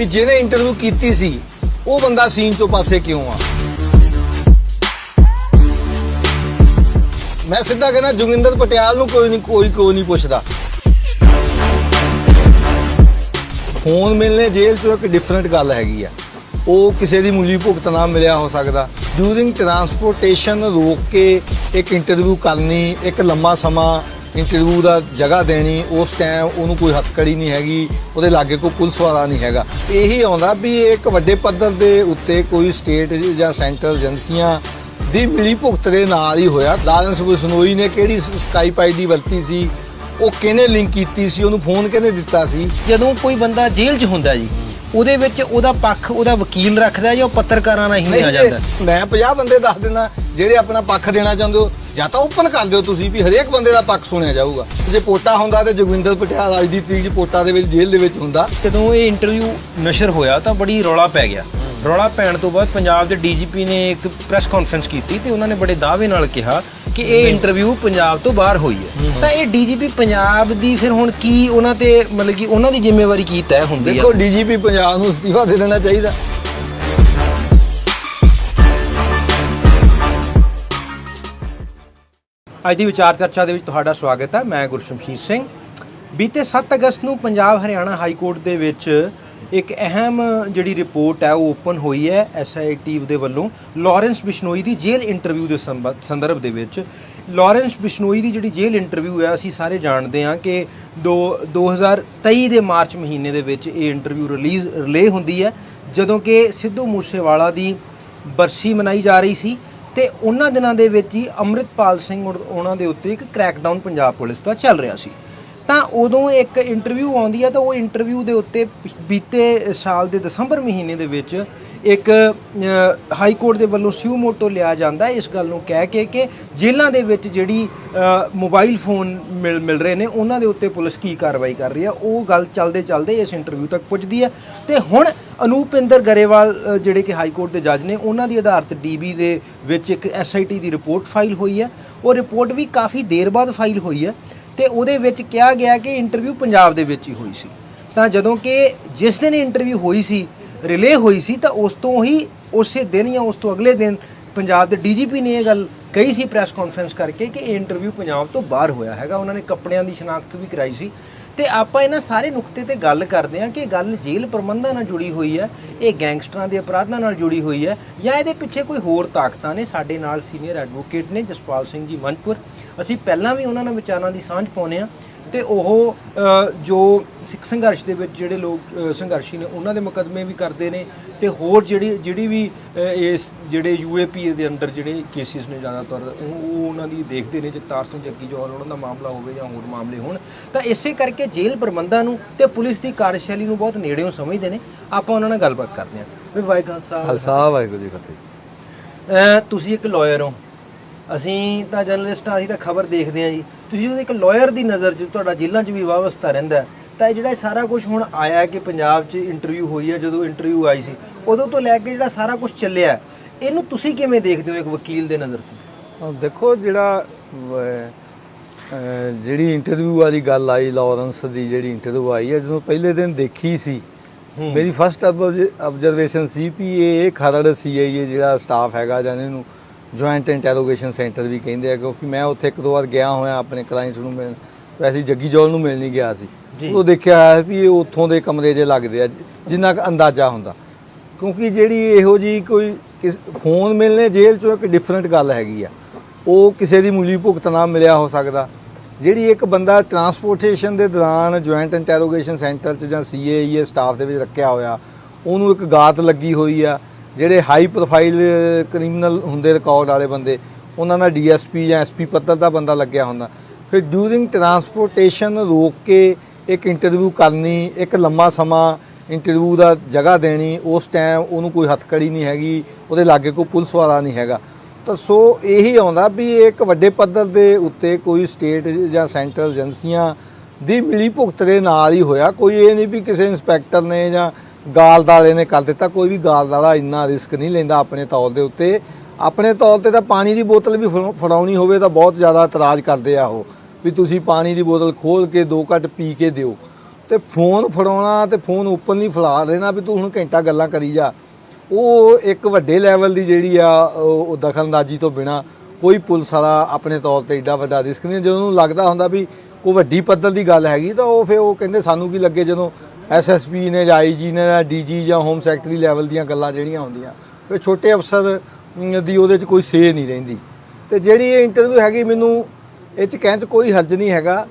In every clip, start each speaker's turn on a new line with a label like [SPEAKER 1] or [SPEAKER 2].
[SPEAKER 1] ਵੀ ਜਿਹਨੇ ਇੰਟਰਵਿਊ ਕੀਤੀ ਸੀ, ਉਹ ਬੰਦਾ ਸੀਨ ਚੋਂ ਪਾਸੇ ਕਿਉਂ ਆ? ਮੈਂ ਸਿੱਧਾ ਕਹਿੰਦਾ, ਜੋਗਿੰਦਰ ਪਟਿਆਲ ਨੂੰ ਕੋਈ ਨਹੀਂ, ਕੋਈ ਕੋਈ ਨਹੀਂ ਪੁੱਛਦਾ। ਫੋਨ ਮਿਲਨੇ ਜੇਲ੍ਹ ਚੋਂ ਇੱਕ ਡਿਫਰੈਂਟ ਗੱਲ ਹੈਗੀ ਆ। ਉਹ ਕਿਸੇ ਦੀ ਮੁੱਲੀ ਭੁਗਤ ਨਾ ਮਿਲਿਆ ਹੋ ਸਕਦਾ। ਡਿਊਰਿੰਗ ਟਰਾਂਸਪੋਰਟੇਸ਼ਨ ਰੋਕ ਕੇ ਇੱਕ ਇੰਟਰਵਿਊ ਕਰਨੀ, ਇੱਕ ਲੰਮਾ ਸਮਾਂ ਇੰਟਰਵਿਊ ਦਾ ਜਗ੍ਹਾ ਦੇਣੀ ਉਸ ਟਾਈਮ ਉਹਨੂੰ ਕੋਈ ਹੱਥਕੜੀ ਨਹੀਂ ਹੈਗੀ ਉਹਦੇ ਲਾਗੇ ਕੋਈ ਪੁਲਿਸ ਵਾਲਾ ਨਹੀਂ ਹੈਗਾ। ਇਹੀ ਆਉਂਦਾ ਵੀ ਇੱਕ ਵੱਡੇ ਪੱਧਰ ਦੇ ਉੱਤੇ ਕੋਈ ਸਟੇਟ ਜਾਂ ਸੈਂਟਰਲ ਏਜੰਸੀਆਂ ਦੀ ਮਿਲੀ ਭੁਗਤ ਦੇ ਨਾਲ ਹੀ ਹੋਇਆ। ਲਾਰੈਂਸ ਬਿਸ਼ਨੋਈ ਨੇ ਕਿਹੜੀ ਸਕਾਈਪ ਆਈਡੀ ਵਰਤੀ ਸੀ ਉਹ ਕਿਹਨੇ ਲਿੰਕ ਕੀਤੀ ਸੀ ਉਹਨੂੰ ਫੋਨ ਕਿਹਨੇ ਦਿੱਤਾ ਸੀ?
[SPEAKER 2] ਜਦੋਂ ਕੋਈ ਬੰਦਾ ਜੇਲ੍ਹ 'ਚ ਹੁੰਦਾ ਜੀ ਉਹਦੇ ਵਿੱਚ ਉਹਦਾ ਪੱਖ ਉਹਦਾ ਵਕੀਲ ਰੱਖਦਾ ਜਾਂ ਉਹ ਪੱਤਰਕਾਰਾਂ ਨਾਲ ਹੀ ਆ ਜਾਂਦਾ?
[SPEAKER 1] ਮੈਂ 50 ਬੰਦੇ ਦੱਸ ਦਿੰਦਾ ਜਿਹੜੇ ਆਪਣਾ ਪੱਖ ਦੇਣਾ ਚਾਹੁੰਦੇ ਹੋ ਜਾਂ ਤਾਂ ਓਪਨ ਕਰ ਦਿਓ ਤੁਸੀਂ ਵੀ ਹਰੇਕ ਬੰਦੇ ਦਾ ਪੱਖ ਸੁਣਿਆ ਜਾਊਗਾ। ਜੇ ਪੋਟਾ ਹੁੰਦਾ ਤੇ ਜੋਗਿੰਦਰ ਪਟਿਆਲ ਅੱਜ ਦੀ ਤਰੀਕ 'ਚ ਪੋਟਾ ਦੇ ਵਿੱਚ ਜੇਲ੍ਹ ਦੇ ਵਿੱਚ ਹੁੰਦਾ।
[SPEAKER 2] ਜਦੋਂ ਇਹ ਇੰਟਰਵਿਊ ਨਸ਼ਰ ਹੋਇਆ ਤਾਂ ਬੜੀ ਰੌਲਾ ਪੈ ਗਿਆ। ਰੌਲਾ ਪੈਣ ਤੋਂ ਬਾਅਦ ਪੰਜਾਬ ਦੇ ਡੀਜੀਪੀ ਨੇ ਇੱਕ ਪ੍ਰੈਸ ਕਾਨਫਰੰਸ ਕੀਤੀ ਤੇ ਉਹਨਾਂ ਨੇ ਬੜੇ ਦਾਅਵੇ ਨਾਲ ਕਿਹਾ ਕਿ ਇਹ ਇੰਟਰਵਿਊ ਪੰਜਾਬ ਤੋਂ ਬਾਹਰ ਹੋਈ ਹੈ। ਤਾਂ ਇਹ ਡੀਜੀਪੀ ਪੰਜਾਬ ਦੀ ਫਿਰ ਹੁਣ ਕੀ ਉਹਨਾਂ ਤੇ ਮਤਲਬ ਕਿ ਉਹਨਾਂ ਦੀ ਜ਼ਿੰਮੇਵਾਰੀ ਕੀ ਤੈਅ ਹੁੰਦੀ ਹੈ?
[SPEAKER 1] ਦੇਖੋ ਡੀਜੀਪੀ ਪੰਜਾਬ ਨੂੰ ਅਸਤੀਫਾ ਦੇ ਦੇਣਾ ਚਾਹੀਦਾ।
[SPEAKER 2] ਅੱਜ ਦੀ ਵਿਚਾਰ ਚਰਚਾ ਦੇ ਵਿੱਚ ਤੁਹਾਡਾ ਸਵਾਗਤ ਹੈ। ਮੈਂ ਗੁਰਸ਼ਮਸ਼ੀਰ ਸਿੰਘ। ਬੀਤੇ 7 ਅਗਸਤ ਨੂੰ ਪੰਜਾਬ ਹਰਿਆਣਾ ਹਾਈ ਕੋਰਟ ਦੇ ਵਿੱਚ ਇੱਕ ਅਹਿਮ ਜਿਹੜੀ ਰਿਪੋਰਟ ਹੈ, ਉਹ ਓਪਨ ਹੋਈ ਹੈ ਐਸਆਈਟੀ ਦੇ ਵੱਲੋਂ ਲਾਰੈਂਸ ਬਿਸ਼ਨੋਈ ਦੀ ਜੇਲ੍ਹ ਇੰਟਰਵਿਊ ਦੇ ਸੰਬ- ਸੰਦਰਭ ਦੇ ਵਿੱਚ। ਲਾਰੈਂਸ ਬਿਸ਼ਨੋਈ ਦੀ ਜਿਹੜੀ ਜੇਲ੍ਹ ਇੰਟਰਵਿਊ ਹੈ, ਅਸੀਂ ਸਾਰੇ ਜਾਣਦੇ ਹਾਂ ਕਿ ਦੋ 2023 ਦੇ ਮਾਰਚ ਮਹੀਨੇ ਦੇ ਵਿੱਚ ਇਹ ਇੰਟਰਵਿਊ ਰਿਲੀਜ਼, ਰਿਲੇ ਹੁੰਦੀ ਹੈ। ਜਦੋਂ ਕਿ ਸਿੱਧੂ ਮੂਸੇਵਾਲਾ ਦੀ ਬਰਸੀ ਮਨਾਈ ਜਾ ਰਹੀ ਸੀ। ਤੇ ਉਹਨਾਂ ਦਿਨਾਂ ਦੇ ਵਿੱਚ ਹੀ ਅੰਮ੍ਰਿਤਪਾਲ ਸਿੰਘ ਔਰ ਉਹਨਾਂ ਦੇ ਉੱਤੇ ਇੱਕ ਕ੍ਰੈਕਡਾਊਨ ਪੰਜਾਬ ਪੁਲਿਸ ਦਾ ਚੱਲ ਰਿਹਾ ਸੀ। ਤਾਂ ਉਦੋਂ ਇੱਕ ਇੰਟਰਵਿਊ ਆਉਂਦੀ ਹੈ ਤਾਂ ਉਹ ਇੰਟਰਵਿਊ ਦੇ ਉੱਤੇ ਬੀਤੇ ਸਾਲ ਦੇ ਦਸੰਬਰ ਮਹੀਨੇ ਦੇ ਵਿੱਚ ਇੱਕ ਹਾਈ ਕੋਰਟ ਦੇ ਵੱਲੋਂ ਸਿਊ ਮੋਟੋ ਲਿਆ ਜਾਂਦਾ ਇਸ ਗੱਲ ਨੂੰ ਕਹਿ ਕੇ ਕਿ ਜੇਲ੍ਹਾਂ ਦੇ ਵਿੱਚ ਜਿਹੜੀ ਮੋਬਾਈਲ ਫੋਨ ਮਿਲ ਮਿਲ ਰਹੇ ਨੇ, ਉਹਨਾਂ ਦੇ ਉੱਤੇ ਪੁਲਿਸ ਕੀ ਕਾਰਵਾਈ ਕਰ ਰਹੀ ਹੈ, ਉਹ ਗੱਲ ਚੱਲਦੇ ਚੱਲਦੇ ਇਸ ਇੰਟਰਵਿਊ ਤੱਕ ਪੁੱਜਦੀ ਹੈ। ਤੇ ਹੁਣ ਅਨੂਪਿੰਦਰ ਗਰੇਵਾਲ ਜਿਹੜੇ ਕਿ ਹਾਈ ਕੋਰਟ ਦੇ ਜੱਜ ਨੇ, ਉਹਨਾਂ ਦੀ ਆਧਾਰਿਤ ਡੀਬੀ ਦੇ ਵਿੱਚ ਇੱਕ ਐਸਆਈਟੀ ਦੀ ਰਿਪੋਰਟ ਫਾਈਲ ਹੋਈ ਹੈ। ਉਹ ਰਿਪੋਰਟ ਵੀ ਕਾਫੀ ਦੇਰ ਬਾਅਦ ਫਾਈਲ ਹੋਈ ਹੈ ਤੇ ਉਹਦੇ ਵਿੱਚ ਕਿਹਾ ਗਿਆ ਕਿ ਇੰਟਰਵਿਊ ਪੰਜਾਬ ਦੇ ਵਿੱਚ ਹੀ ਹੋਈ ਸੀ। ਤਾਂ ਜਦੋਂ ਕਿ ਜਿਸ ਦਿਨ ਇੰਟਰਵਿਊ ਹੋਈ ਸੀ ਰਿਲੇ ਹੋਈ ਸੀ ਤਾਂ ਉਸ ਤੋਂ ਹੀ ਉਸੇ ਦਿਨ ਜਾਂ ਉਸ ਤੋਂ ਅਗਲੇ ਦਿਨ ਪੰਜਾਬ ਦੇ ਡੀਜੀਪੀ ਨੇ ਇਹ ਗੱਲ ਕਹੀ ਸੀ ਪ੍ਰੈਸ ਕਾਨਫਰੰਸ ਕਰਕੇ ਕਿ ਇਹ ਇੰਟਰਵਿਊ ਪੰਜਾਬ ਤੋਂ ਬਾਹਰ ਹੋਇਆ ਹੈਗਾ। ਉਹਨਾਂ ਨੇ ਕੱਪੜਿਆਂ ਦੀ ਸ਼ਨਾਖਤ ਵੀ ਕਰਾਈ ਸੀ। ਤੇ ਆਪਾਂ ਇਹਨਾਂ ਸਾਰੇ ਨੁਕਤੇ ਤੇ ਗੱਲ ਕਰਦੇ ਹਾਂ ਕਿ ਗੱਲ ਜੇਲ੍ਹ ਪ੍ਰਬੰਧਾਂ ਨਾਲ ਜੁੜੀ ਹੋਈ ਹੈ, ਇਹ ਗੈਂਗਸਟਰਾਂ ਦੇ ਅਪਰਾਧਾਂ ਨਾਲ ਜੁੜੀ ਹੋਈ ਹੈ ਜਾਂ ਇਹਦੇ ਪਿੱਛੇ ਕੋਈ ਹੋਰ ਤਾਕਤਾਂ ਨੇ। ਸਾਡੇ ਨਾਲ ਸੀਨੀਅਰ ਐਡਵੋਕੇਟ ਨੇ ਜਸਪਾਲ ਸਿੰਘ ਜੀ ਮਨਪੁਰ। ਅਸੀਂ ਪਹਿਲਾਂ ਵੀ ਉਹਨਾਂ ਨਾਲ ਵਿਚਾਰਾਂ ਦੀ ਸਾਂਝ ਪਾਉਂਦੇ ਹਾਂ। ਤੇ ਉਹ ਜੋ ਸਿੱਖ ਸੰਘਰਸ਼ ਦੇ ਵਿੱਚ ਜਿਹੜੇ ਲੋਕ ਸੰਘਰਸ਼ੀ ਨੇ ਉਹਨਾਂ ਦੇ ਮੁਕੱਦਮੇ ਵੀ ਕਰਦੇ ਨੇ ਤੇ ਹੋਰ ਜਿਹੜੀ ਜਿਹੜੀ ਵੀ ਇਸ ਜਿਹੜੇ ਯੂਏਪੀ ਦੇ ਅੰਡਰ ਜਿਹੜੇ ਕੇਸਿਸ ਨੇ ਜ਼ਿਆਦਾਤਰ ਉਹ ਉਹ ਉਹਨਾਂ ਦੀ ਦੇਖਦੇ ਨੇ ਜਗਤਾਰ ਸਿੰਘ ਜੱਗੀ ਜੋਹਲ ਉਹਨਾਂ ਦਾ ਮਾਮਲਾ ਹੋਵੇ ਜਾਂ ਹੋਰ ਮਾਮਲੇ ਹੋਣ ਤਾਂ ਇਸੇ ਕਰਕੇ ਜੇਲ੍ਹ ਪ੍ਰਬੰਧਾਂ ਨੂੰ ਤੇ ਪੁਲਿਸ ਦੀ ਕਾਰਜਸ਼ੈਲੀ ਨੂੰ ਬਹੁਤ ਨੇੜਿਓਂ ਸਮਝਦੇ ਨੇ। ਆਪਾਂ ਉਹਨਾਂ ਨਾਲ ਗੱਲਬਾਤ ਕਰਦੇ ਹਾਂ। ਵੀ ਵਾਹਿਗੁਰੂ ਸਾਹਿਬ
[SPEAKER 1] ਖਾਲਸਾ। ਵਾਹਿਗੁਰੂ ਜੀ ਫਤਿਹ।
[SPEAKER 2] ਤੁਸੀਂ ਇੱਕ ਲਾਇਰ ਹੋ। ਅਸੀਂ ਤਾਂ ਜਰਨਲਿਸਟ ਆ ਅਸੀਂ ਤਾਂ ਖਬਰ ਦੇਖਦੇ ਆ ਜੀ। ਤੁਸੀਂ ਉਹਦੇ ਇੱਕ ਲਾਇਰ ਦੀ ਨਜ਼ਰ 'ਚ ਤੁਹਾਡਾ ਜੇਲ੍ਹਾਂ 'ਚ ਵੀ ਵਾਵਸਤਾ ਰਹਿੰਦਾ ਤਾਂ ਇਹ ਜਿਹੜਾ ਸਾਰਾ ਕੁਝ ਹੁਣ ਆਇਆ ਕਿ ਪੰਜਾਬ 'ਚ ਇੰਟਰਵਿਊ ਹੋਈ ਹੈ ਜਦੋਂ ਇੰਟਰਵਿਊ ਆਈ ਸੀ ਉਦੋਂ ਤੋਂ ਲੈ ਕੇ ਜਿਹੜਾ ਸਾਰਾ ਕੁਝ ਚੱਲਿਆ ਇਹਨੂੰ ਤੁਸੀਂ ਕਿਵੇਂ ਦੇਖਦੇ ਹੋ ਇੱਕ ਵਕੀਲ ਦੇ ਨਜ਼ਰ ਤੋਂ
[SPEAKER 1] ਦੇਖੋ ਜਿਹੜਾ ਜਿਹੜੀ ਇੰਟਰਵਿਊ ਵਾਲੀ ਗੱਲ ਆਈ ਲਾਰੈਂਸ ਦੀ ਜਿਹੜੀ ਇੰਟਰਵਿਊ ਆਈ ਹੈ ਜਦੋਂ ਪਹਿਲੇ ਦਿਨ ਦੇਖੀ ਸੀ ਮੇਰੀ ਫਸਟ ਆਬਜ਼ਰਵੇਸ਼ਨ ਸੀ ਵੀ ਇਹ ਖਰੜ ਸੀਆਈਏ ਜਿਹੜਾ ਸਟਾਫ ਹੈਗਾ ਜਾਂ ਇਹਨੂੰ ਜੁਆਇੰਟ ਇੰਟਰੋਗੇਸ਼ਨ ਸੈਂਟਰ ਵੀ ਕਹਿੰਦੇ ਆ ਕਿਉਂਕਿ ਮੈਂ ਉੱਥੇ ਇੱਕ ਦੋ ਵਾਰ ਗਿਆ ਹੋਇਆ ਆਪਣੇ ਕਲਾਇੰਟਸ ਨੂੰ ਮਿਲਣ ਵੈਸੇ ਜੱਗੀ ਜੋਲ ਨੂੰ ਮਿਲਣ ਨਹੀਂ ਗਿਆ ਸੀ। ਉਹ ਦੇਖਿਆ ਵੀ ਇਹ ਉੱਥੋਂ ਦੇ ਕਮਰੇ ਜੇ ਲੱਗਦੇ ਆ ਜਿੰਨਾ ਕੁ ਅੰਦਾਜ਼ਾ ਹੁੰਦਾ। ਕਿਉਂਕਿ ਜਿਹੜੀ ਇਹੋ ਜੀ ਕੋਈ ਕਿਸ- ਫੋਨ ਮਿਲਨੇ ਜੇਲ੍ਹ ਚੋਂ ਇੱਕ ਡਿਫਰੈਂਟ ਗੱਲ ਹੈਗੀ ਆ। ਉਹ ਕਿਸੇ ਦੀ ਮੁੱਲੀ ਭੁਗਤ ਨਾ ਮਿਲਿਆ ਹੋ ਸਕਦਾ। ਜਿਹੜੀ ਇੱਕ ਬੰਦਾ ਟਰਾਂਸਪੋਰਟੇਸ਼ਨ ਦੇ ਦੌਰਾਨ ਜੁਆਇੰਟ ਇੰਟਰੋਗੇਸ਼ਨ ਸੈਂਟਰ 'ਚ ਜਾਂ ਸੀਏਈਏ ਸਟਾਫ ਦੇ ਵਿੱਚ ਰੱਖਿਆ ਹੋਇਆ ਉਹਨੂੰ ਇੱਕ ਗਾਤ ਲੱਗੀ ਹੋਈ ਆ। ਜਿਹੜੇ ਹਾਈ ਪ੍ਰੋਫਾਈਲ ਕ੍ਰਿਮੀਨਲ ਹੁੰਦੇ ਰਿਕਾਰਡ ਵਾਲੇ ਬੰਦੇ, ਉਹਨਾਂ ਦਾ ਡੀਐਸਪੀ ਜਾਂ ਐਸਪੀ ਪੱਧਰ ਦਾ ਬੰਦਾ ਲੱਗਿਆ ਹੁੰਦਾ। ਫਿਰ ਡਿਊਰਿੰਗ ਟਰਾਂਸਪੋਰਟੇਸ਼ਨ ਰੋਕ ਕੇ ਇੱਕ ਇੰਟਰਵਿਊ ਕਰਨੀ, ਇੱਕ ਲੰਮਾ ਸਮਾਂ ਇੰਟਰਵਿਊ ਦਾ ਜਗ੍ਹਾ ਦੇਣੀ, ਉਸ ਟਾਈਮ ਉਹਨੂੰ ਕੋਈ ਹੱਥਕੜੀ ਨਹੀਂ ਹੈਗੀ, ਉਹਦੇ ਲਾਗੇ ਕੋਈ ਪੁਲਿਸ ਵਾਲਾ ਨਹੀਂ ਹੈਗਾ। ਤਾਂ ਸੋ ਇਹੀ ਆਉਂਦਾ ਵੀ ਇੱਕ ਵੱਡੇ ਪੱਧਰ ਦੇ ਉੱਤੇ ਕੋਈ ਸਟੇਟ ਜਾਂ ਸੈਂਟਰਲ ਏਜੰਸੀਆਂ ਦੀ ਮਿਲੀ ਭੁਗਤ ਦੇ ਨਾਲ ਹੀ ਹੋਇਆ। ਕੋਈ ਇਹ ਨਹੀਂ ਵੀ ਕਿਸੇ ਇੰਸਪੈਕਟਰ ਨੇ ਜਾਂ ਗਾਲਦਾਲੇ ਨੇ ਕਰ ਦਿੱਤਾ, ਕੋਈ ਵੀ ਗਾਲਦਾਲਾ ਇੰਨਾ ਰਿਸਕ ਨਹੀਂ ਲੈਂਦਾ ਆਪਣੇ ਤੌਰ ਦੇ ਉੱਤੇ। ਆਪਣੇ ਤੌਰ ਤੇ ਤਾਂ ਪਾਣੀ ਦੀ ਬੋਤਲ ਵੀ ਫੜਾ- ਫੜਾਉਣੀ ਹੋਵੇ ਤਾਂ ਬਹੁਤ ਜ਼ਿਆਦਾ ਇਤਰਾਜ਼ ਕਰਦੇ ਆ ਉਹ, ਵੀ ਤੁਸੀਂ ਪਾਣੀ ਦੀ ਬੋਤਲ ਖੋਲ ਕੇ ਦੋ ਘੱਟ ਪੀ ਕੇ ਦਿਓ। ਤੇ ਫੋਨ ਫੜਾਉਣਾ ਤੇ ਫੋਨ ਓਪਨਲੀ ਫਲਾ ਦੇਣਾ ਵੀ ਤੂੰ ਹੁਣ ਘੰਟਾ ਗੱਲਾਂ ਕਰੀ ਜਾ। ਉਹ ਇੱਕ ਵੱਡੇ ਲੈਵਲ ਦੀ ਜਿਹੜੀ ਆ, ਉਹ ਉਹ ਦਖਲਅੰਦਾਜ਼ੀ ਤੋਂ ਬਿਨਾ ਕੋਈ ਪੁਲਿਸ ਵਾਲਾ ਆਪਣੇ ਤੌਰ ਤੇ ਏਡਾ ਵੱਡਾ ਰਿਸਕ ਨਹੀਂ। ਜਦੋਂ ਉਹਨੂੰ ਲੱਗਦਾ ਹੁੰਦਾ ਵੀ ਕੋਈ ਵੱਡੀ ਪੱਧਰ ਦੀ ਗੱਲ ਹੈਗੀ ਤਾਂ ਉਹ ਫਿਰ ਉਹ ਕਹਿੰਦੇ, ਸਾਨੂੰ ਕੀ ਲੱਗੇ ਜਦੋਂ ਐਸਐਸਪੀ ਨੇ ਜਾਂ ਆਈਜੀ ਨੇ ਜਾਂ ਡੀਜੀ ਜਾਂ ਹੋਮ ਸੈਕਟਰੀ ਲੈਵਲ ਦੀਆਂ ਗੱਲਾਂ ਜਿਹੜੀਆਂ ਹੁੰਦੀਆਂ ਫਿਰ ਛੋਟੇ ਅਫਸਰ ਦੀ ਉਹਦੇ 'ਚ ਕੋਈ ਸੇ ਨਹੀਂ ਰਹਿੰਦੀ। ਤੇ ਜਿਹੜੀ ਇਹ ਇੰਟਰਵਿਊ ਹੈਗੀ ਮੈਨੂੰ ਇਹ 'ਚ ਕਹਿਣ 'ਚ ਕੋਈ ਹਰਜ ਨਹੀਂ ਹੈਗਾ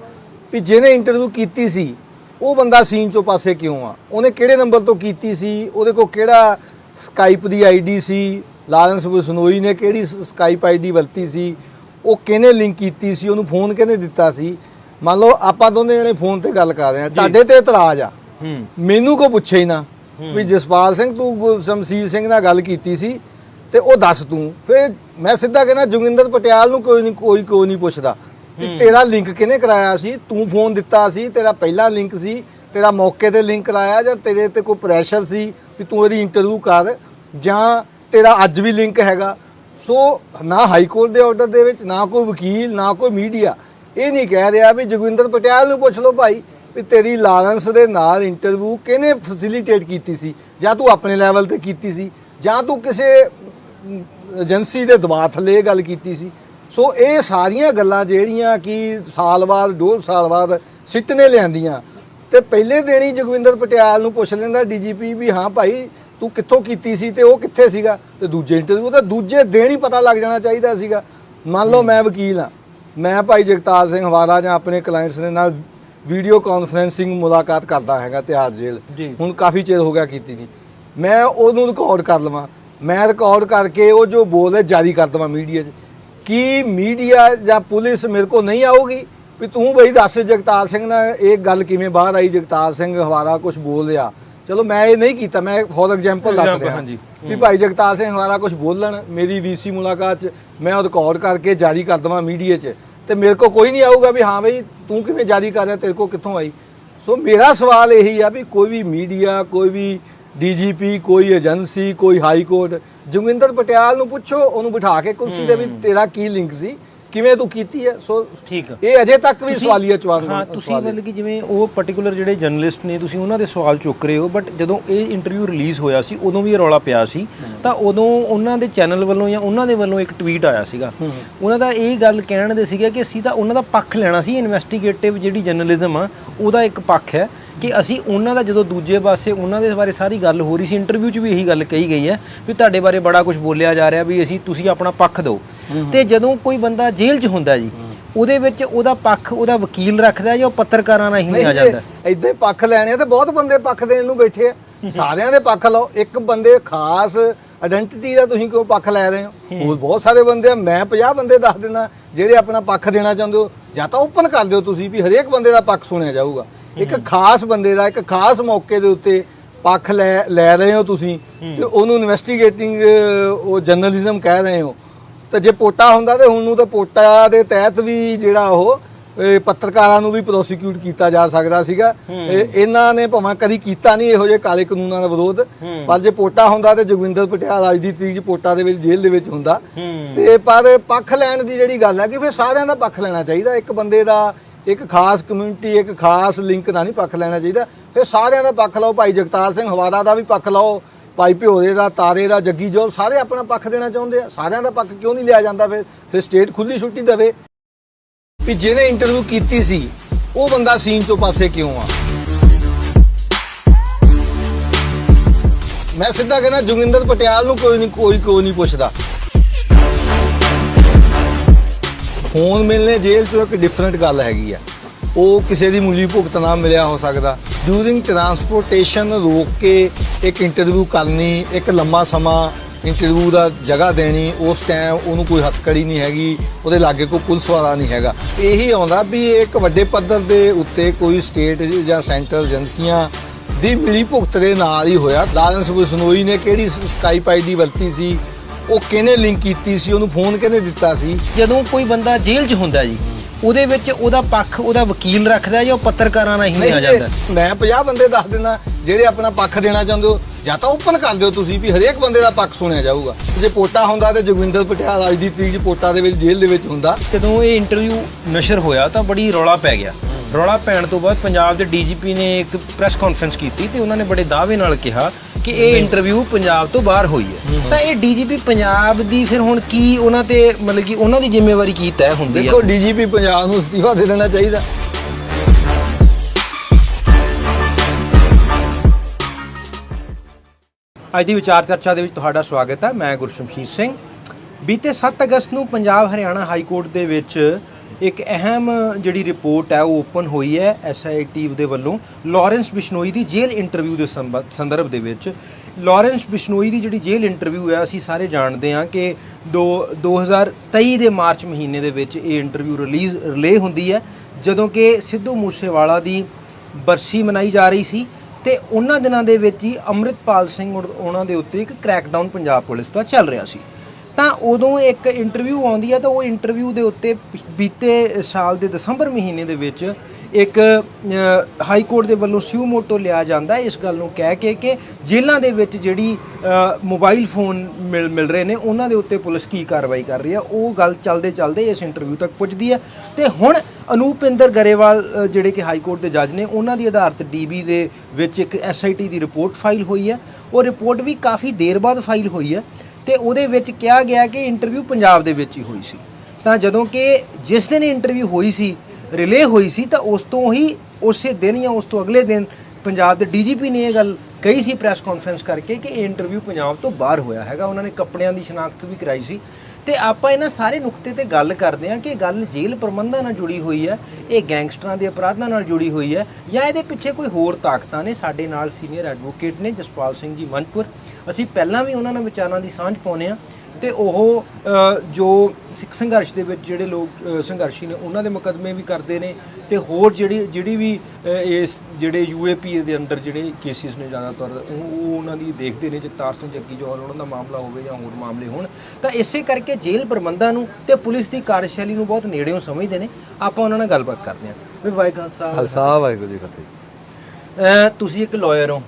[SPEAKER 1] ਵੀ ਜਿਹਨੇ ਇੰਟਰਵਿਊ ਕੀਤੀ ਸੀ ਉਹ ਬੰਦਾ ਸੀਨ ਚੋਂ ਪਾਸੇ ਕਿਉਂ ਆ? ਉਹਨੇ ਕਿਹੜੇ ਨੰਬਰ ਤੋਂ ਕੀਤੀ ਸੀ? ਉਹਦੇ ਕੋਲ ਕਿਹੜਾ ਸਕਾਈਪ ਦੀ ਆਈਡੀ ਸੀ? ਲਾਰੈਂਸ ਬਸਨੋਈ ਨੇ ਕਿਹੜੀ ਸਕਾਈਪ ਆਈਡੀ ਵਰਤੀ ਸੀ? ਉਹ ਕਿਹਨੇ ਲਿੰਕ ਕੀਤੀ ਸੀ? ਉਹਨੂੰ ਫੋਨ ਕਿਹਨੇ ਦਿੱਤਾ ਸੀ? ਮੰਨ ਲਓ ਆਪਾਂ ਦੋਨੇ ਜਣੇ ਫੋਨ ਤੇ ਗੱਲ ਕਰ ਰਹੇ ਆ ਤੁਹਾਡੇ ਤੇ ਇਤਰਾਜ਼ ਆ। ਮੈਨੂੰ ਕੋ ਪੁੱਛੇ ਹੀ ਨਾ ਵੀ ਜਸਪਾਲ ਸਿੰਘ ਤੂੰ ਸ਼ਮਸ਼ੀਰ ਸਿੰਘ ਨਾਲ ਗੱਲ ਕੀਤੀ ਸੀ ਤੇ ਉਹ ਦੱਸ ਤੂੰ। ਫਿਰ ਮੈਂ ਸਿੱਧਾ ਕਹਿੰਦਾ ਜੋਗਿੰਦਰ ਪਟਿਆਲ ਨੂੰ ਕੋਈ ਨਹੀਂ ਕੋਈ ਕੋਈ ਨਹੀਂ ਪੁੱਛਦਾ ਵੀ ਤੇਰਾ ਲਿੰਕ ਕਿਹਨੇ ਕਰਾਇਆ ਸੀ? ਤੂੰ ਫੋਨ ਦਿੱਤਾ ਸੀ ਤੇਰਾ ਪਹਿਲਾ ਲਿੰਕ ਸੀ ਤੇਰਾ ਮੌਕੇ ਤੇ ਲਿੰਕ ਕਰਾਇਆ ਜਾਂ ਤੇਰੇ ਤੇ ਕੋਈ ਪ੍ਰੈਸ਼ਰ ਸੀ ਵੀ ਤੂੰ ਇਹਦੀ ਇੰਟਰਵਿਊ ਕਰ ਜਾਂ ਤੇਰਾ ਅੱਜ ਵੀ ਲਿੰਕ ਹੈਗਾ? ਸੋ ਨਾ ਹਾਈ ਕੋਰਟ ਦੇ ਆਰਡਰ ਦੇ ਵਿੱਚ ਨਾ ਕੋਈ ਵਕੀਲ ਨਾ ਕੋਈ ਮੀਡੀਆ ਇਹ ਨਹੀਂ ਕਹਿ ਰਿਹਾ ਵੀ ਜੋਗਿੰਦਰ ਪਟਿਆਲ ਨੂੰ ਪੁੱਛ ਲਓ ਭਾਈ। ਵੀ ਤੇਰੀ ਲਾਰੈਂਸ ਦੇ ਨਾਲ ਇੰਟਰਵਿਊ ਕਿਹਨੇ ਫੈਸਿਲਿਟੇਟ ਕੀਤੀ ਸੀ? ਜਾਂ ਤੂੰ ਆਪਣੇ ਲੈਵਲ ਤੇ ਕੀਤੀ ਸੀ? ਜਾਂ ਤੂੰ ਕਿਸੇ ਏਜੰਸੀ ਦੇ ਦਬਾਅ ਥੱਲੇ ਗੱਲ ਕੀਤੀ ਸੀ? ਸੋ ਇਹ ਸਾਰੀਆਂ ਗੱਲਾਂ ਜਿਹੜੀਆਂ ਕਿ ਸਾਲ ਬਾਅਦ, ਡੋਢ ਸਾਲ ਬਾਅਦ ਸਿੱਟ ਨੇ ਲਿਆਂਦੀਆਂ। ਤੇ ਪਹਿਲੇ ਦਿਨ ਹੀ ਜਗਵਿੰਦਰ ਪਟਿਆਲ ਨੂੰ ਪੁੱਛ ਲੈਂਦਾ ਡੀਜੀਪੀ ਵੀ, ਹਾਂ ਭਾਈ, ਤੂੰ ਕਿੱਥੋਂ ਕੀਤੀ ਸੀ ਤੇ ਉਹ ਕਿੱਥੇ ਸੀਗਾ? ਤੇ ਦੂਜੇ ਇੰਟਰਵਿਊ ਤਾਂ ਦੂਜੇ ਦਿਨ ਹੀ ਪਤਾ ਲੱਗ ਜਾਣਾ ਚਾਹੀਦਾ ਸੀਗਾ। ਮੰਨ ਲਓ ਮੈਂ ਵਕੀਲ ਹਾਂ। ਮੈਂ ਭਾਈ ਜਗਤਾਰ ਸਿੰਘ ਹਵਾਲਾ ਜਾਂ ਆਪਣੇ ਕਲਾਇੰਟਸ ਦੇ ਨਾਲ ਵੀਡੀਓ ਕਾਨਫਰੈਂਸਿੰਗ ਮੁਲਾਕਾਤ ਕਰਦਾ ਹੈਗਾ ਤਿਹਾੜ
[SPEAKER 2] ਜੀ।
[SPEAKER 1] ਜੇਲ੍ਹ ਹੁਣ ਕਾਫੀ ਚਿਰ ਹੋ ਗਿਆ ਕੀਤੀ ਨਹੀਂ। ਮੈਂ ਉਹਨੂੰ ਰਿਕਾਰਡ ਕਰ ਲਵਾਂ। ਮੈਂ ਰਿਕਾਰਡ ਕਰਕੇ ਉਹ ਜੋ ਬੋਲ ਜਾਰੀ ਕਰ ਦਵਾਂ ਮੀਡੀਆ 'ਚ। ਕੀ ਮੀਡੀਆ ਜਾਂ ਪੁਲਿਸ ਮੇਰੇ ਕੋਲ ਨਹੀਂ ਆਊਗੀ? ਵੀ ਤੂੰ ਬਈ ਦੱਸ ਜਗਤਾਰ ਸਿੰਘ ਨਾਲ ਇਹ ਗੱਲ ਕਿਵੇਂ ਬਾਹਰ ਆਈ? ਜਗਤਾਰ ਸਿੰਘ ਹਵਾਰਾ ਕੁਝ ਬੋਲ ਰਿਹਾ। ਚਲੋ ਮੈਂ ਇਹ ਨਹੀਂ ਕੀਤਾ ਮੈਂ ਫੋਰ ਐਗਜ਼ਾਮਪਲ ਦੱਸ
[SPEAKER 2] Example,
[SPEAKER 1] ਰਿਹਾ।
[SPEAKER 2] ਹਾਂਜੀ।
[SPEAKER 1] ਵੀ ਭਾਈ ਜਗਤਾਰ ਸਿੰਘ ਹਵਾਰਾ ਕੁਝ ਬੋਲਣ ਮੇਰੀ ਵੀਸੀ ਮੁਲਾਕਾਤ 'ਚ ਮੈਂ ਉਹ ਰਿਕਾਰਡ ਕਰਕੇ ਜਾਰੀ ਕਰ ਦਵਾਂ ਮੀਡੀਆ 'ਚ। ਤੇ ਮੇਰੇ ਕੋਲ ਕੋਈ ਨਹੀਂ ਆਊਗਾ ਵੀ ਹਾਂ ਬਈ ਤੂੰ ਕਿਵੇਂ ਜਾਰੀ ਕਰ ਰਿਹਾ ਤੇਰੇ ਕੋਲ ਕਿੱਥੋਂ ਆਈ? ਸੋ ਮੇਰਾ ਸਵਾਲ ਇਹੀ ਆ ਵੀ ਕੋਈ ਵੀ ਮੀਡੀਆ ਕੋਈ ਵੀ ਡੀਜੀਪੀ ਕੋਈ ਏਜੰਸੀ ਕੋਈ ਹਾਈ ਕੋਰਟ ਜੋਗਿੰਦਰ ਪਟਿਆਲ ਨੂੰ ਪੁੱਛੋ ਉਹਨੂੰ ਬਿਠਾ ਕੇ ਕੁਰਸੀ ਤੇ ਵੀ ਤੇਰਾ ਕੀ ਲਿੰਕ ਸੀ? ਕਿਵੇਂ ਤੂੰ ਕੀਤੀ ਹੈ? ਸੋ
[SPEAKER 2] ਠੀਕ
[SPEAKER 1] ਇਹ ਅਜੇ ਤੱਕ ਵੀ ਸਵਾਲੀਆ ਚਵਾਨ
[SPEAKER 2] ਹਾਂ ਤੁਸੀਂ ਮਤਲਬ ਕਿ ਜਿਵੇਂ ਉਹ ਪਾਰਟਿਕੂਲਰ ਜਿਹੜੇ ਜਰਨਲਿਸਟ ਨੇ ਤੁਸੀਂ ਉਹਨਾਂ ਦੇ ਸਵਾਲ ਚੁੱਕ ਰਹੇ ਹੋ ਬਟ ਜਦੋਂ ਇਹ ਇੰਟਰਵਿਊ ਰਿਲੀਜ਼ ਹੋਇਆ ਸੀ ਉਦੋਂ ਵੀ ਇਹ ਰੌਲਾ ਪਿਆ ਸੀ। ਤਾਂ ਉਦੋਂ ਉਹਨਾਂ ਦੇ ਚੈਨਲ ਵੱਲੋਂ ਜਾਂ ਉਹਨਾਂ ਦੇ ਵੱਲੋਂ ਇੱਕ ਟਵੀਟ ਆਇਆ ਸੀਗਾ। ਉਹਨਾਂ ਦਾ ਇਹ ਗੱਲ ਕਹਿਣ ਦੇ ਸੀਗਾ ਕਿ ਅਸੀਂ ਤਾਂ ਉਹਨਾਂ ਦਾ ਪੱਖ ਲੈਣਾ ਸੀ ਇਨਵੈਸਟੀਗੇਟਿਵ ਜਿਹੜੀ ਜਰਨਲਿਜ਼ਮ ਆ ਉਹਦਾ ਇੱਕ ਪੱਖ ਹੈ। ਕਿ ਅਸੀਂ ਉਹਨਾਂ ਦਾ ਜਦੋਂ ਦੂਜੇ ਪਾਸੇ ਉਹਨਾਂ ਦੇ ਬਾਰੇ ਸਾਰੀ ਗੱਲ ਹੋ ਰਹੀ ਸੀ ਇੰਟਰਵਿਊ 'ਚ ਵੀ ਇਹੀ ਗੱਲ ਕਹੀ ਗਈ ਹੈ ਵੀ ਤੁਹਾਡੇ ਬਾਰੇ ਬੜਾ ਕੁਝ ਬੋਲਿਆ ਜਾ ਰਿਹਾ ਵੀ ਅਸੀਂ ਤੁਸੀਂ ਆਪਣਾ ਪੱਖ ਦਿਓ। ਤੇ ਜਦੋਂ ਕੋਈ ਬੰਦਾ ਜੇਲ੍ਹ 'ਚ ਹੁੰਦਾ ਜੀ ਉਹਦੇ ਵਿੱਚ ਉਹਦਾ ਪੱਖ ਉਹਦਾ ਵਕੀਲ ਰੱਖਦਾ ਜਾਂ ਉਹ ਪੱਤਰਕਾਰਾਂ ਨਾਲ ਹੀ ਆ ਜਾਂਦਾ?
[SPEAKER 1] ਇਦਾਂ ਹੀ ਪੱਖ ਲੈਣੇ ਤੇ ਬਹੁਤ ਬੰਦੇ ਪੱਖ ਦੇਣ ਨੂੰ ਬੈਠੇ ਆ। ਸਾਰਿਆਂ ਦੇ ਪੱਖ ਲਓ। ਇੱਕ ਬੰਦੇ ਖਾਸ ਆਇਡੈਂਟੀਟੀ ਦਾ ਤੁਸੀਂ ਕਿਉਂ ਪੱਖ ਲੈ ਰਹੇ ਹੋ? ਹੋਰ ਬਹੁਤ ਸਾਰੇ ਬੰਦੇ ਆ ਮੈਂ 50 ਬੰਦੇ ਦੱਸ ਦਿੰਦਾ ਜਿਹੜੇ ਆਪਣਾ ਪੱਖ ਦੇਣਾ ਚਾਹੁੰਦੇ ਹੋ ਜਾਂ ਤਾਂ ਓਪਨ ਕਰ ਦਿਓ ਤੁਸੀਂ ਵੀ ਹਰੇਕ ਬੰਦੇ ਦਾ ਪੱਖ ਸੁਣਿਆ ਜਾਊਗਾ। ਇੱਕ ਖਾਸ ਬੰਦੇ ਦਾ ਇੱਕ ਖਾਸ ਮੌਕੇ ਦੇ ਉੱਤੇ ਪੱਖ ਲੈ ਲੈ ਰਹੇ ਹੋ ਤੁਸੀਂ ਤੇ ਉਹਨੂੰ ਇਨਵੈਸਟੀਗੇਟਿੰਗ ਉਹ ਜਰਨਲਿਜ਼ਮ ਕਹਿ ਰਹੇ ਹੋ। ਤੇ ਜੇ ਪੋਟਾ ਹੁੰਦਾ ਤੇ ਹੁਣ ਨੂੰ ਤਾਂ ਪੋਟਾ ਦੇ ਤਹਿਤ ਵੀ ਜਿਹੜਾ ਉਹ ਪੱਤਰਕਾਰਾਂ ਨੂੰ ਵੀ ਪ੍ਰੋਸੀਕਿਊਟ ਕੀਤਾ ਜਾ ਸਕਦਾ ਸੀਗਾ। ਇਹ ਇਹਨਾਂ ਨੇ ਭਾਵੇਂ ਕਦੀ ਕੀਤਾ ਨਹੀਂ ਇਹੋ ਜਿਹੇ ਕਾਲੇ ਕਾਨੂੰਨਾਂ ਦਾ ਵਿਰੋਧ। ਪਰ ਜੇ ਪੋਟਾ ਹੁੰਦਾ ਤੇ ਜੋਗਿੰਦਰ ਪਟਿਆਲ ਅੱਜ ਦੀ ਤਰੀਕ ਪੋਟਾ ਦੇ ਵਿੱਚ ਜੇਲ੍ਹ ਦੇ ਵਿੱਚ ਹੁੰਦਾ। ਤੇ ਪਰ ਪੱਖ ਲੈਣ ਦੀ ਜਿਹੜੀ ਗੱਲ ਹੈ ਕਿ ਫਿਰ ਸਾਰਿਆਂ ਦਾ ਪੱਖ ਲੈਣਾ ਚਾਹੀਦਾ। ਇੱਕ ਬੰਦੇ ਦਾ ਇੱਕ ਖਾਸ ਕਮਿਊਨਿਟੀ ਇੱਕ ਖਾਸ ਲਿੰਕ ਦਾ ਨਹੀਂ ਪੱਖ ਲੈਣਾ ਚਾਹੀਦਾ। ਫਿਰ ਸਾਰਿਆਂ ਦਾ ਪੱਖ ਲਓ, ਭਾਈ ਜਗਤਾਰ ਸਿੰਘ ਹਵਾਰਾ ਦਾ ਵੀ ਪੱਖ ਲਓ, ਭਾਈ ਭਿਓਰੇ ਦਾ, ਤਾਰੇ ਦਾ, ਜੱਗੀ ਜੋਲ ਸਾਰੇ ਆਪਣਾ ਪੱਖ ਦੇਣਾ ਚਾਹੁੰਦੇ ਆ। ਸਾਰਿਆਂ ਦਾ ਪੱਖ ਕਿਉਂ ਨਹੀਂ ਲਿਆ ਜਾਂਦਾ ਫਿਰ? ਫਿਰ ਸਟੇਟ ਖੁੱਲੀ ਛੁੱਟੀ ਦੇਵੇ। ਵੀ ਜਿਹਨੇ ਇੰਟਰਵਿਊ ਕੀਤੀ ਸੀ, ਉਹ ਬੰਦਾ ਸੀਨ ਚੋਂ ਪਾਸੇ ਕਿਉਂ ਆ? ਮੈਂ ਸਿੱਧਾ ਕਹਿੰਦਾ, ਜੋਗਿੰਦਰ ਪਟਿਆਲ ਨੂੰ ਕੋਈ ਨਹੀਂ, ਕੋਈ ਕੋਈ ਨਹੀਂ ਪੁੱਛਦਾ। ਫੋਨ ਮਿਲਨੇ ਜੇਲ੍ਹ ਚੋਂ ਇੱਕ ਡਿਫਰੈਂਟ ਗੱਲ ਹੈਗੀ ਆ। ਉਹ ਕਿਸੇ ਦੀ ਮੁੱਲੀ ਭੁਗਤ ਨਾ ਮਿਲਿਆ ਹੋ ਸਕਦਾ। ਡਿਊਰਿੰਗ ਟਰਾਂਸਪੋਰਟੇਸ਼ਨ ਰੋਕ ਕੇ ਇੱਕ ਇੰਟਰਵਿਊ ਕਰਨੀ, ਇੱਕ ਲੰਮਾ ਸਮਾਂ ਇੰਟਰਵਿਊ ਦਾ ਜਗ੍ਹਾ ਦੇਣੀ, ਉਸ ਟਾਈਮ ਉਹਨੂੰ ਕੋਈ ਹੱਥਕੜੀ ਨਹੀਂ ਹੈਗੀ, ਉਹਦੇ ਲਾਗੇ ਕੋਈ ਪੁਲਿਸ ਵਾਲਾ ਨਹੀਂ ਹੈਗਾ। ਇਹੀ ਆਉਂਦਾ ਵੀ ਇੱਕ ਵੱਡੇ ਪੱਧਰ ਦੇ ਉੱਤੇ ਕੋਈ ਸਟੇਟ ਜਾਂ ਸੈਂਟਰਲ ਏਜੰਸੀਆਂ ਦੀ ਮਿਲੀ ਭੁਗਤ ਦੇ ਨਾਲ ਹੀ ਹੋਇਆ। ਲਾਰੈਂਸ ਬਸਨੋਈ ਨੇ ਕਿਹੜੀ ਸਕਾਈਪਾਈ ਆਈਡੀ ਵਰਤੀ ਸੀ? ਉਹ ਕਿਹਨੇ ਲਿੰਕ ਕੀਤੀ ਸੀ ਉਹਨੂੰ ਫੋਨ ਕਿਹਨੇ ਦਿੱਤਾ ਸੀ?
[SPEAKER 2] ਜਦੋਂ ਕੋਈ ਬੰਦਾ ਜੇਲ੍ਹ 'ਚ ਹੁੰਦਾ ਜੀ ਉਹਦੇ ਵਿੱਚ ਉਹਦਾ ਪੱਖ ਉਹਦਾ ਵਕੀਲ ਰੱਖਦਾ ਜਾਂ ਉਹ ਪੱਤਰਕਾਰਾਂ ਨਾਲ ਹੀ
[SPEAKER 1] ਨਹੀਂ
[SPEAKER 2] ਆ ਜਾਂਦਾ?
[SPEAKER 1] ਮੈਂ 50 ਬੰਦੇ ਦੱਸ ਦਿੰਦਾ ਜਿਹੜੇ ਆਪਣਾ ਪੱਖ ਦੇਣਾ ਚਾਹੁੰਦੇ ਹੋ ਜਾਂ ਤਾਂ ਓਪਨ ਕਰ ਦਿਓ ਤੁਸੀਂ ਵੀ ਹਰੇਕ ਬੰਦੇ ਦਾ ਪੱਖ ਸੁਣਿਆ ਜਾਊਗਾ। ਜੇ ਪੋਟਾ ਹੁੰਦਾ ਤੇ ਜੋਗਿੰਦਰ ਪਟਿਆਲ ਅੱਜ ਦੀ ਤਰੀਕ 'ਚ ਪੋਟਾ ਦੇ ਵਿੱਚ ਜੇਲ੍ਹ ਦੇ ਵਿੱਚ ਹੁੰਦਾ।
[SPEAKER 2] ਜਦੋਂ ਇਹ ਇੰਟਰਵਿਊ ਨਸ਼ਰ ਹੋਇਆ ਤਾਂ ਬੜੀ ਰੌਲਾ ਪੈ ਗਿਆ। ਰੌਲਾ ਪੈਣ ਤੋਂ ਬਾਅਦ ਪੰਜਾਬ ਦੇ ਡੀਜੀਪੀ ਨੇ ਇੱਕ ਪ੍ਰੈਸ ਕਾਨਫਰੰਸ ਕੀਤੀ ਤੇ ਉਹਨਾਂ ਨੇ ਬੜੇ ਦਾਅਵੇ ਨਾਲ ਕਿਹਾ ਕਿ ਇਹ ਇੰਟਰਵਿਊ ਪੰਜਾਬ ਤੋਂ ਬਾਹਰ ਹੋਈ ਹੈ। ਤਾਂ ਇਹ ਡੀਜੀਪੀ ਪੰਜਾਬ ਦੀ ਫਿਰ ਹੁਣ ਕੀ ਉਹਨਾਂ ਤੇ ਮਤਲਬ ਕਿ ਉਹਨਾਂ ਦੀ ਜ਼ਿੰਮੇਵਾਰੀ ਕੀ ਤੈਅ ਹੁੰਦੀ ਹੈ?
[SPEAKER 1] ਦੇਖੋ ਡੀਜੀਪੀ ਪੰਜਾਬ ਨੂੰ ਅਸਤੀਫਾ ਦੇ ਦੇਣਾ ਚਾਹੀਦਾ।
[SPEAKER 2] ਅੱਜ ਦੀ ਵਿਚਾਰ ਚਰਚਾ ਦੇ ਵਿੱਚ ਤੁਹਾਡਾ ਸਵਾਗਤ ਹੈ। ਮੈਂ ਗੁਰਸ਼ਮਸ਼ੀਰ ਸਿੰਘ। ਬੀਤੇ 7 ਅਗਸਤ ਨੂੰ ਪੰਜਾਬ ਹਰਿਆਣਾ ਹਾਈ ਕੋਰਟ ਦੇ ਵਿੱਚ ਇੱਕ ਅਹਿਮ ਜਿਹੜੀ ਰਿਪੋਰਟ ਹੈ, ਉਹ ਓਪਨ ਹੋਈ ਹੈ ਐਸਆਈਟੀ ਦੇ ਵੱਲੋਂ ਲਾਰੈਂਸ ਬਿਸ਼ਨੋਈ ਦੀ ਜੇਲ੍ਹ ਇੰਟਰਵਿਊ ਦੇ ਸੰਬ- ਸੰਦਰਭ ਦੇ ਵਿੱਚ। ਲਾਰੈਂਸ ਬਿਸ਼ਨੋਈ ਦੀ ਜਿਹੜੀ ਜੇਲ੍ਹ ਇੰਟਰਵਿਊ ਹੈ, ਅਸੀਂ ਸਾਰੇ ਜਾਣਦੇ ਹਾਂ ਕਿ ਦੋ 2023 ਦੇ ਮਾਰਚ ਮਹੀਨੇ ਦੇ ਵਿੱਚ ਇਹ ਇੰਟਰਵਿਊ ਰਿਲੀਜ਼, ਰਿਲੇ ਹੁੰਦੀ ਹੈ। ਜਦੋਂ ਕਿ ਸਿੱਧੂ ਮੂਸੇਵਾਲਾ ਦੀ ਬਰਸੀ ਮਨਾਈ ਜਾ ਰਹੀ ਸੀ ਤੇ ਉਹਨਾਂ ਦਿਨਾਂ ਦੇ ਵਿੱਚ ਹੀ ਅੰਮ੍ਰਿਤਪਾਲ ਸਿੰਘ ਔਰ ਉਹਨਾਂ ਦੇ ਉੱਤੇ ਇੱਕ ਕ੍ਰੈਕਡਾਊਨ ਪੰਜਾਬ ਪੁਲਿਸ ਦਾ ਚੱਲ ਰਿਹਾ ਸੀ। ਤਾਂ ਉਦੋਂ ਇੱਕ ਇੰਟਰਵਿਊ ਆਉਂਦੀ ਹੈ ਤਾਂ ਉਹ ਇੰਟਰਵਿਊ ਦੇ ਉੱਤੇ ਬੀਤੇ ਸਾਲ ਦੇ ਦਸੰਬਰ ਮਹੀਨੇ ਦੇ ਵਿੱਚ ਇੱਕ ਹਾਈ ਕੋਰਟ ਦੇ ਵੱਲੋਂ ਸਿਊ ਮੋਟੋ ਲਿਆ ਜਾਂਦਾ ਇਸ ਗੱਲ ਨੂੰ ਕਹਿ ਕੇ ਕਿ ਜੇਲ੍ਹਾਂ ਦੇ ਵਿੱਚ ਜਿਹੜੀ ਮੋਬਾਈਲ ਫੋਨ ਮਿਲ ਮਿਲ ਰਹੇ ਨੇ, ਉਹਨਾਂ ਦੇ ਉੱਤੇ ਪੁਲਿਸ ਕੀ ਕਾਰਵਾਈ ਕਰ ਰਹੀ ਹੈ ਉਹ ਗੱਲ ਚੱਲਦੇ ਚੱਲਦੇ ਇਸ ਇੰਟਰਵਿਊ ਤੱਕ ਪੁੱਜਦੀ ਹੈ ਤੇ ਹੁਣ ਅਨੂਪਿੰਦਰ ਗਰੇਵਾਲ ਜਿਹੜੇ ਕਿ ਹਾਈ ਕੋਰਟ ਦੇ ਜੱਜ ਨੇ, ਉਹਨਾਂ ਦੀ ਆਧਾਰਿਤ ਡੀਬੀ ਦੇ ਵਿੱਚ ਇੱਕ ਐਸਆਈਟੀ ਦੀ ਰਿਪੋਰਟ ਫਾਈਲ ਹੋਈ ਹੈ ਉਹ ਰਿਪੋਰਟ ਵੀ ਕਾਫੀ ਦੇਰ ਬਾਅਦ ਫਾਈਲ ਹੋਈ ਹੈ ਤੇ ਉਹਦੇ ਵਿੱਚ ਕਿਹਾ ਗਿਆ ਕਿ ਇੰਟਰਵਿਊ ਪੰਜਾਬ ਦੇ ਵਿੱਚ ਹੀ ਹੋਈ ਸੀ। ਤਾਂ ਜਦੋਂ ਕਿ ਜਿਸ ਦਿਨ ਇੰਟਰਵਿਊ ਹੋਈ ਸੀ ਰਿਲੇ ਹੋਈ ਸੀ, ਤਾਂ ਉਸ ਤੋਂ ਹੀ ਉਸੇ ਦਿਨ ਜਾਂ ਉਸ ਤੋਂ ਅਗਲੇ ਦਿਨ ਪੰਜਾਬ ਦੇ ਡੀਜੀਪੀ ਨੇ ਇਹ ਗੱਲ ਕਹੀ ਸੀ ਪ੍ਰੈਸ ਕਾਨਫਰੰਸ ਕਰਕੇ ਕਿ ਇਹ ਇੰਟਰਵਿਊ ਪੰਜਾਬ ਤੋਂ ਬਾਹਰ ਹੋਇਆ ਹੈਗਾ। ਉਹਨਾਂ ਨੇ ਕੱਪੜਿਆਂ ਦੀ ਸ਼ਨਾਖਤ ਵੀ ਕਰਾਈ ਸੀ। ਤੇ ਆਪਾਂ ਇਹਨਾਂ ਸਾਰੇ ਨੁਕਤੇ ਤੇ ਗੱਲ ਕਰਦੇ ਹਾਂ ਕਿ ਇਹ ਗੱਲ ਜੇਲ੍ਹ ਪ੍ਰਬੰਧਾਂ ਨਾਲ ਜੁੜੀ ਹੋਈ ਹੈ, ਇਹ ਗੈਂਗਸਟਰਾਂ ਦੇ ਅਪਰਾਧਾਂ ਨਾਲ ਜੁੜੀ ਹੋਈ ਹੈ ਜਾਂ ਇਹਦੇ ਪਿੱਛੇ ਕੋਈ ਹੋਰ ਤਾਕਤਾਂ ਨੇ, ਸਾਡੇ ਨਾਲ ਸੀਨੀਅਰ ਐਡਵੋਕੇਟ ਨੇ ਜਸਪਾਲ ਸਿੰਘ ਜੀ ਮਨਪੁਰ। ਅਸੀਂ ਪਹਿਲਾਂ ਵੀ ਉਹਨਾਂ ਨਾਲ ਵਿਚਾਰਾਂ ਦੀ ਸਾਂਝ ਪਾਉਂਦੇ ਹਾਂ। ਤੇ ਉਹ ਜੋ ਸਿੱਖ ਸੰਘਰਸ਼ ਦੇ ਵਿੱਚ ਜਿਹੜੇ ਲੋਕ ਸੰਘਰਸ਼ੀ ਨੇ ਉਹਨਾਂ ਦੇ ਮੁਕੱਦਮੇ ਵੀ ਕਰਦੇ ਨੇ ਤੇ ਹੋਰ ਜਿਹੜੀ ਜਿਹੜੀ ਵੀ ਇਸ ਜਿਹੜੇ ਯੂਏਪੀ ਦੇ ਅੰਡਰ ਜਿਹੜੇ ਕੇਸਿਸ ਨੇ ਜ਼ਿਆਦਾਤਰ ਉਹ ਉਹ ਉਹਨਾਂ ਦੀ ਦੇਖਦੇ ਨੇ ਜਗਤਾਰ ਸਿੰਘ ਜੱਗੀ ਜੋਹਲ ਉਹਨਾਂ ਦਾ ਮਾਮਲਾ ਹੋਵੇ ਜਾਂ ਹੋਰ ਮਾਮਲੇ ਹੋਣ ਤਾਂ ਇਸੇ ਕਰਕੇ ਜੇਲ੍ਹ ਪ੍ਰਬੰਧਾਂ ਨੂੰ ਤੇ ਪੁਲਿਸ ਦੀ ਕਾਰਜਸ਼ੈਲੀ ਨੂੰ ਬਹੁਤ ਨੇੜਿਓਂ ਸਮਝਦੇ ਨੇ। ਆਪਾਂ ਉਹਨਾਂ ਨਾਲ ਗੱਲਬਾਤ ਕਰਦੇ ਹਾਂ। ਵੀ ਵਾਹਿਗੁਰੂ ਸਾਹਿਬ
[SPEAKER 1] ਖਾਲਸਾ ਵਾਹਿਗੁਰੂ ਜੀ ਫਤਿਹ।
[SPEAKER 2] ਤੁਸੀਂ ਇੱਕ ਲਾਇਰ ਹੋ।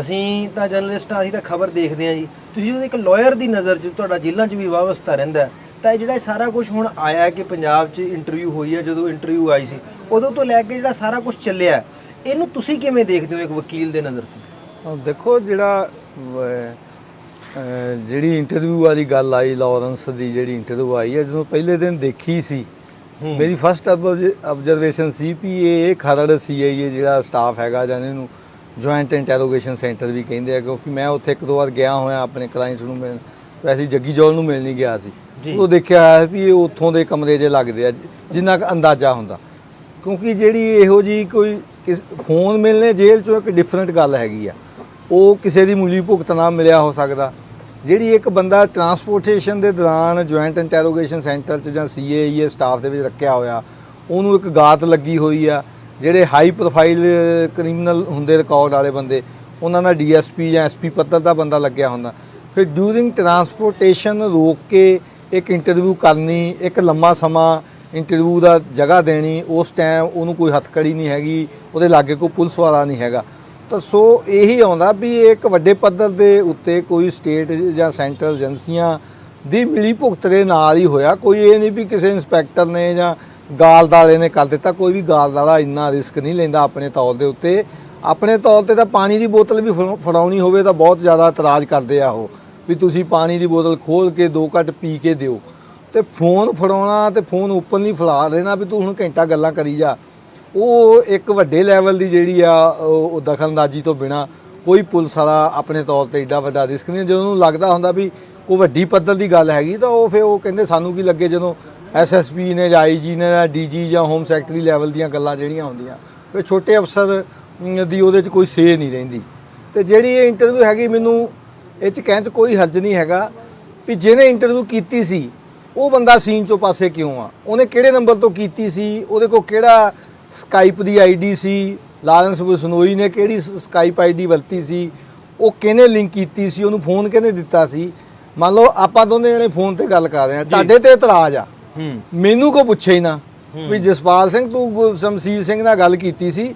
[SPEAKER 2] ਅਸੀਂ ਤਾਂ ਜਰਨਲਿਸਟ ਆ ਅਸੀਂ ਤਾਂ ਖਬਰ ਦੇਖਦੇ ਆ ਜੀ। ਤੁਸੀਂ ਉਹ ਇੱਕ ਲਾਇਰ ਦੀ ਨਜ਼ਰ 'ਚ ਤੁਹਾਡਾ ਜੇਲ੍ਹਾਂ 'ਚ ਵੀ ਵਾਵਸਤਾ ਰਹਿੰਦਾ ਤਾਂ ਇਹ ਜਿਹੜਾ ਸਾਰਾ ਕੁਝ ਹੁਣ ਆਇਆ ਕਿ ਪੰਜਾਬ 'ਚ ਇੰਟਰਵਿਊ ਹੋਈ ਹੈ ਜਦੋਂ ਇੰਟਰਵਿਊ ਆਈ ਸੀ ਉਦੋਂ ਤੋਂ ਲੈ ਕੇ ਜਿਹੜਾ ਸਾਰਾ ਕੁਝ ਚੱਲਿਆ ਇਹਨੂੰ ਤੁਸੀਂ ਕਿਵੇਂ ਦੇਖਦੇ ਹੋ ਇੱਕ ਵਕੀਲ ਦੇ ਨਜ਼ਰ ਤੋਂ
[SPEAKER 1] ਦੇਖੋ ਜਿਹੜਾ ਜਿਹੜੀ ਇੰਟਰਵਿਊ ਵਾਲੀ ਗੱਲ ਆਈ ਲਾਰੈਂਸ ਦੀ ਜਿਹੜੀ ਇੰਟਰਵਿਊ ਆਈ ਹੈ ਜਦੋਂ ਪਹਿਲੇ ਦਿਨ ਦੇਖੀ ਸੀ ਮੇਰੀ ਫਸਟ ਆਬਜ਼ਰਵੇਸ਼ਨ ਸੀ ਵੀ ਇਹ ਖਰੜ ਸੀਆਈਏ ਜਿਹੜਾ ਸਟਾਫ ਹੈਗਾ ਜਾਂ ਇਹਨੂੰ ਜੁਆਇੰਟ ਇੰਟਰੋਗੇਸ਼ਨ ਸੈਂਟਰ ਵੀ ਕਹਿੰਦੇ ਆ ਕਿਉਂਕਿ ਮੈਂ ਉੱਥੇ ਇੱਕ ਦੋ ਵਾਰ ਗਿਆ ਹੋਇਆ ਆਪਣੇ ਕਲਾਇੰਟਸ ਨੂੰ ਮਿਲਣ ਵੈਸੇ ਜੱਗੀ ਜੋਲ ਨੂੰ ਮਿਲਣ ਨਹੀਂ ਗਿਆ ਸੀ। ਉਹ ਦੇਖਿਆ ਵੀ ਇਹ ਉੱਥੋਂ ਦੇ ਕਮਰੇ ਜੇ ਲੱਗਦੇ ਆ ਜਿੰਨਾ ਕੁ ਅੰਦਾਜ਼ਾ ਹੁੰਦਾ। ਕਿਉਂਕਿ ਜਿਹੜੀ ਇਹੋ ਜੀ ਕੋਈ ਕਿਸ- ਫੋਨ ਮਿਲਨੇ ਜੇਲ੍ਹ ਚੋਂ ਇੱਕ ਡਿਫਰੈਂਟ ਗੱਲ ਹੈਗੀ ਆ। ਉਹ ਕਿਸੇ ਦੀ ਮੂਲੀ ਭੁਗਤ ਨਾਲ ਮਿਲਿਆ ਹੋ ਸਕਦਾ। ਜਿਹੜੀ ਇੱਕ ਬੰਦਾ ਟਰਾਂਸਪੋਰਟੇਸ਼ਨ ਦੇ ਦੌਰਾਨ ਜੁਆਇੰਟ ਇੰਟਰੋਗੇਸ਼ਨ ਸੈਂਟਰ 'ਚ ਜਾਂ ਸੀਏਈਏ ਸਟਾਫ ਦੇ ਵਿੱਚ ਰੱਖਿਆ ਹੋਇਆ ਉਹਨੂੰ ਇੱਕ ਗਾਤ ਲੱਗੀ ਹੋਈ ਆ। ਜਿਹੜੇ ਹਾਈ ਪ੍ਰੋਫਾਈਲ ਕ੍ਰਿਮੀਨਲ ਹੁੰਦੇ ਰਿਕਾਰਡ ਵਾਲੇ ਬੰਦੇ, ਉਹਨਾਂ ਦਾ ਡੀਐਸਪੀ ਜਾਂ ਐਸਪੀ ਪੱਧਰ ਦਾ ਬੰਦਾ ਲੱਗਿਆ ਹੁੰਦਾ। ਫਿਰ ਡਿਊਰਿੰਗ ਟਰਾਂਸਪੋਰਟੇਸ਼ਨ ਰੋਕ ਕੇ ਇੱਕ ਇੰਟਰਵਿਊ ਕਰਨੀ, ਇੱਕ ਲੰਮਾ ਸਮਾਂ ਇੰਟਰਵਿਊ ਦਾ ਜਗ੍ਹਾ ਦੇਣੀ, ਉਸ ਟਾਈਮ ਉਹਨੂੰ ਕੋਈ ਹੱਥਕੜੀ ਨਹੀਂ ਹੈਗੀ, ਉਹਦੇ ਲਾਗੇ ਕੋਈ ਪੁਲਿਸ ਵਾਲਾ ਨਹੀਂ ਹੈਗਾ। ਤਾਂ ਸੋ ਇਹੀ ਆਉਂਦਾ ਵੀ ਇੱਕ ਵੱਡੇ ਪੱਧਰ ਦੇ ਉੱਤੇ ਕੋਈ ਸਟੇਟ ਜਾਂ ਸੈਂਟਰਲ ਏਜੰਸੀਆਂ ਦੀ ਮਿਲੀ ਭੁਗਤ ਦੇ ਨਾਲ ਹੀ ਹੋਇਆ। ਕੋਈ ਇਹ ਨਹੀਂ ਵੀ ਕਿਸੇ ਇੰਸਪੈਕਟਰ ਨੇ ਜਾਂ ਗਾਲਦਾਲੇ ਨੇ ਕਰ ਦਿੱਤਾ, ਕੋਈ ਵੀ ਗਾਲਦਾਲਾ ਇੰਨਾ ਰਿਸਕ ਨਹੀਂ ਲੈਂਦਾ ਆਪਣੇ ਤੌਰ ਦੇ ਉੱਤੇ। ਆਪਣੇ ਤੌਰ ਤੇ ਤਾਂ ਪਾਣੀ ਦੀ ਬੋਤਲ ਵੀ ਫੜਾ- ਫੜਾਉਣੀ ਹੋਵੇ ਤਾਂ ਬਹੁਤ ਜ਼ਿਆਦਾ ਇਤਰਾਜ਼ ਕਰਦੇ ਆ ਉਹ, ਵੀ ਤੁਸੀਂ ਪਾਣੀ ਦੀ ਬੋਤਲ ਖੋਲ ਕੇ ਦੋ ਘੱਟ ਪੀ ਕੇ ਦਿਓ। ਤੇ ਫੋਨ ਫੜਾਉਣਾ ਤੇ ਫੋਨ ਓਪਨਲੀ ਫੜਾ ਦੇਣਾ ਵੀ ਤੂੰ ਹੁਣ ਘੰਟਾ ਗੱਲਾਂ ਕਰੀ ਜਾ। ਉਹ ਇੱਕ ਵੱਡੇ ਲੈਵਲ ਦੀ ਜਿਹੜੀ ਆ, ਉਹ ਉਹ ਦਖਲਅੰਦਾਜ਼ੀ ਤੋਂ ਬਿਨਾ ਕੋਈ ਪੁਲਿਸ ਵਾਲਾ ਆਪਣੇ ਤੌਰ ਤੇ ਏਡਾ ਵੱਡਾ ਰਿਸਕ ਨਹੀਂ। ਜਦੋਂ ਉਹਨੂੰ ਲੱਗਦਾ ਹੁੰਦਾ ਵੀ ਕੋਈ ਵੱਡੀ ਪੱਧਰ ਦੀ ਗੱਲ ਹੈਗੀ ਤਾਂ ਉਹ ਫਿਰ ਉਹ ਕਹਿੰਦੇ, ਸਾਨੂੰ ਕੀ ਲੱਗੇ ਜਦੋਂ ਐਸਐਸਪੀ ਨੇ ਜਾਂ ਆਈਜੀ ਨੇ ਜਾਂ ਡੀਜੀ ਜਾਂ ਹੋਮ ਸੈਕਟਰੀ ਲੈਵਲ ਦੀਆਂ ਗੱਲਾਂ ਜਿਹੜੀਆਂ ਹੁੰਦੀਆਂ ਫਿਰ ਛੋਟੇ ਅਫਸਰ ਦੀ ਉਹਦੇ 'ਚ ਕੋਈ ਸੇ ਨਹੀਂ ਰਹਿੰਦੀ। ਤੇ ਜਿਹੜੀ ਇਹ ਇੰਟਰਵਿਊ ਹੈਗੀ ਮੈਨੂੰ ਇਹ 'ਚ ਕਹਿਣ 'ਚ ਕੋਈ ਹਰਜ ਨਹੀਂ ਹੈਗਾ ਵੀ ਜਿਹਨੇ ਇੰਟਰਵਿਊ ਕੀਤੀ ਸੀ ਉਹ ਬੰਦਾ ਸੀਨ ਚੋਂ ਪਾਸੇ ਕਿਉਂ ਆ? ਉਹਨੇ ਕਿਹੜੇ ਨੰਬਰ ਤੋਂ ਕੀਤੀ ਸੀ? ਉਹਦੇ ਕੋਲ ਕਿਹੜਾ ਸਕਾਈਪ ਦੀ ਆਈਡੀ ਸੀ? ਲਾਰੈਂਸ ਬਸਨੋਈ ਨੇ ਕਿਹੜੀ ਸਕਾਈਪ ਆਈਡੀ ਵਰਤੀ ਸੀ? ਉਹ ਕਿਹਨੇ ਲਿੰਕ ਕੀਤੀ ਸੀ? ਉਹਨੂੰ ਫੋਨ ਕਿਹਨੇ ਦਿੱਤਾ ਸੀ? ਮੰਨ ਲਓ ਆਪਾਂ ਦੋਨੇ ਜਣੇ ਫੋਨ ਤੇ ਗੱਲ ਕਰ ਰਹੇ ਆ ਤੁਹਾਡੇ ਤੇ ਇਤਰਾਜ਼ ਆ। ਮੈਨੂੰ ਕੋ ਪੁੱਛੇ ਹੀ ਨਾ ਵੀ ਜਸਪਾਲ ਸਿੰਘ ਤੂੰ ਸ਼ਮਸ਼ੀਰ ਸਿੰਘ ਨਾਲ ਗੱਲ ਕੀਤੀ ਸੀ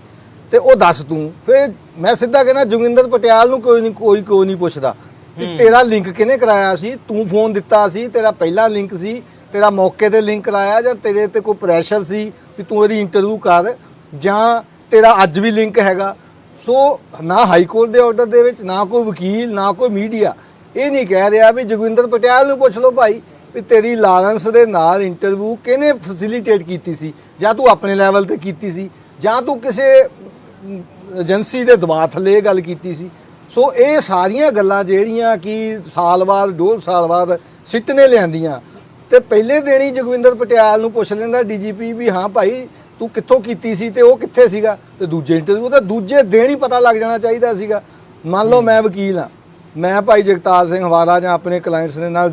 [SPEAKER 1] ਤੇ ਉਹ ਦੱਸ ਤੂੰ। ਫਿਰ ਮੈਂ ਸਿੱਧਾ ਕਹਿੰਦਾ ਜੋਗਿੰਦਰ ਪਟਿਆਲ ਨੂੰ ਕੋਈ ਨਹੀਂ ਕੋਈ ਕੋਈ ਨਹੀਂ ਪੁੱਛਦਾ ਵੀ ਤੇਰਾ ਲਿੰਕ ਕਿਹਨੇ ਕਰਾਇਆ ਸੀ? ਤੂੰ ਫੋਨ ਦਿੱਤਾ ਸੀ ਤੇਰਾ ਪਹਿਲਾ ਲਿੰਕ ਸੀ ਤੇਰਾ ਮੌਕੇ ਤੇ ਲਿੰਕ ਕਰਾਇਆ ਜਾਂ ਤੇਰੇ ਤੇ ਕੋਈ ਪ੍ਰੈਸ਼ਰ ਸੀ ਵੀ ਤੂੰ ਇਹਦੀ ਇੰਟਰਵਿਊ ਕਰ ਜਾਂ ਤੇਰਾ ਅੱਜ ਵੀ ਲਿੰਕ ਹੈਗਾ? ਸੋ ਨਾ ਹਾਈ ਕੋਰਟ ਦੇ ਆਰਡਰ ਦੇ ਵਿੱਚ ਨਾ ਕੋਈ ਵਕੀਲ ਨਾ ਕੋਈ ਮੀਡੀਆ ਇਹ ਨਹੀਂ ਕਹਿ ਰਿਹਾ ਵੀ ਜਗਵਿੰਦਰ ਪਟਿਆਲ ਨੂੰ ਪੁੱਛ ਲਓ ਭਾਈ। ਵੀ ਤੇਰੀ ਲਾਰੈਂਸ ਦੇ ਨਾਲ ਇੰਟਰਵਿਊ ਕਿਹਨੇ ਫੈਸਿਲਿਟੇਟ ਕੀਤੀ ਸੀ? ਜਾਂ ਤੂੰ ਆਪਣੇ ਲੈਵਲ ਤੇ ਕੀਤੀ ਸੀ? ਜਾਂ ਤੂੰ ਕਿਸੇ ਏਜੰਸੀ ਦੇ ਦਬਾਅ ਥੱਲੇ ਗੱਲ ਕੀਤੀ ਸੀ? ਸੋ ਇਹ ਸਾਰੀਆਂ ਗੱਲਾਂ ਜਿਹੜੀਆਂ ਕਿ ਸਾਲ ਬਾਅਦ, ਡੋਢ ਸਾਲ ਬਾਅਦ ਸਿੱਟ ਨੇ ਲਿਆਂਦੀਆਂ। ਤੇ ਪਹਿਲੇ ਦਿਨ ਹੀ ਜਗਵਿੰਦਰ ਪਟਿਆਲ ਨੂੰ ਪੁੱਛ ਲੈਂਦਾ ਡੀਜੀਪੀ ਵੀ, ਹਾਂ ਭਾਈ, ਤੂੰ ਕਿੱਥੋਂ ਕੀਤੀ ਸੀ ਤੇ ਉਹ ਕਿੱਥੇ ਸੀਗਾ? ਤੇ ਦੂਜੇ ਇੰਟਰਵਿਊ ਤੇ ਦੂਜੇ ਦਿਨ ਹੀ ਪਤਾ ਲੱਗ ਜਾਣਾ ਚਾਹੀਦਾ ਸੀਗਾ। ਮੰਨ ਲਓ ਮੈਂ ਵਕੀਲ ਹਾਂ। ਮੈਂ ਭਾਈ ਜਗਤਾਰ ਸਿੰਘ ਹਵਾਲਾ ਜਾਂ ਆਪਣੇ ਕਲਾਇੰਟਸ ਦੇ ਨਾਲ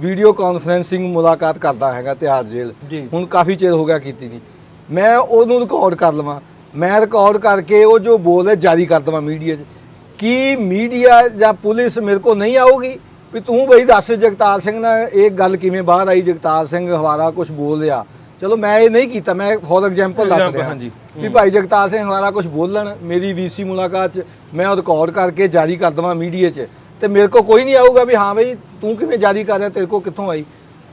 [SPEAKER 1] ਵੀਡੀਓ ਕਾਨਫਰੈਂਸਿੰਗ ਮੁਲਾਕਾਤ ਕਰਦਾ ਹੈਗਾ ਤਿਹਾੜ
[SPEAKER 2] ਜੀ।
[SPEAKER 1] ਜੇਲ੍ਹ ਹੁਣ ਕਾਫੀ ਚਿਰ ਹੋ ਗਿਆ ਕੀਤੀ ਨਹੀਂ। ਮੈਂ ਉਹਨੂੰ ਰਿਕਾਰਡ ਕਰ ਲਵਾਂ। ਮੈਂ ਰਿਕਾਰਡ ਕਰਕੇ ਉਹ ਜੋ ਬੋਲ ਜਾਰੀ ਕਰ ਦਵਾਂ ਮੀਡੀਆ 'ਚ। ਕੀ ਮੀਡੀਆ ਜਾਂ ਪੁਲਿਸ ਮੇਰੇ ਕੋਲ ਨਹੀਂ ਆਊਗੀ? ਵੀ ਤੂੰ ਬਈ ਦੱਸ ਜਗਤਾਰ ਸਿੰਘ ਨਾਲ ਇਹ ਗੱਲ ਕਿਵੇਂ ਬਾਹਰ ਆਈ? ਜਗਤਾਰ ਸਿੰਘ ਹਵਾਰਾ ਕੁਝ ਬੋਲ ਰਿਹਾ। ਚਲੋ ਮੈਂ ਇਹ ਨਹੀਂ ਕੀਤਾ ਮੈਂ ਫੋਰ ਐਗਜ਼ਾਮਪਲ ਦੱਸ
[SPEAKER 2] Example,
[SPEAKER 1] ਰਿਹਾ।
[SPEAKER 2] ਹਾਂਜੀ।
[SPEAKER 1] ਵੀ ਭਾਈ ਜਗਤਾਰ ਸਿੰਘ ਹਵਾਰਾ ਕੁਝ ਬੋਲਣ ਮੇਰੀ ਵੀਸੀ ਮੁਲਾਕਾਤ 'ਚ ਮੈਂ ਉਹ ਰਿਕਾਰਡ ਕਰਕੇ ਜਾਰੀ ਕਰ ਦਵਾਂ ਮੀਡੀਆ 'ਚ। ਤੇ ਮੇਰੇ ਕੋਲ ਕੋਈ ਨਹੀਂ ਆਊਗਾ ਵੀ ਹਾਂ ਬਈ ਤੂੰ ਕਿਵੇਂ ਜਾਰੀ ਕਰ ਰਿਹਾ ਤੇਰੇ ਕੋਲ ਕਿੱਥੋਂ ਆਈ?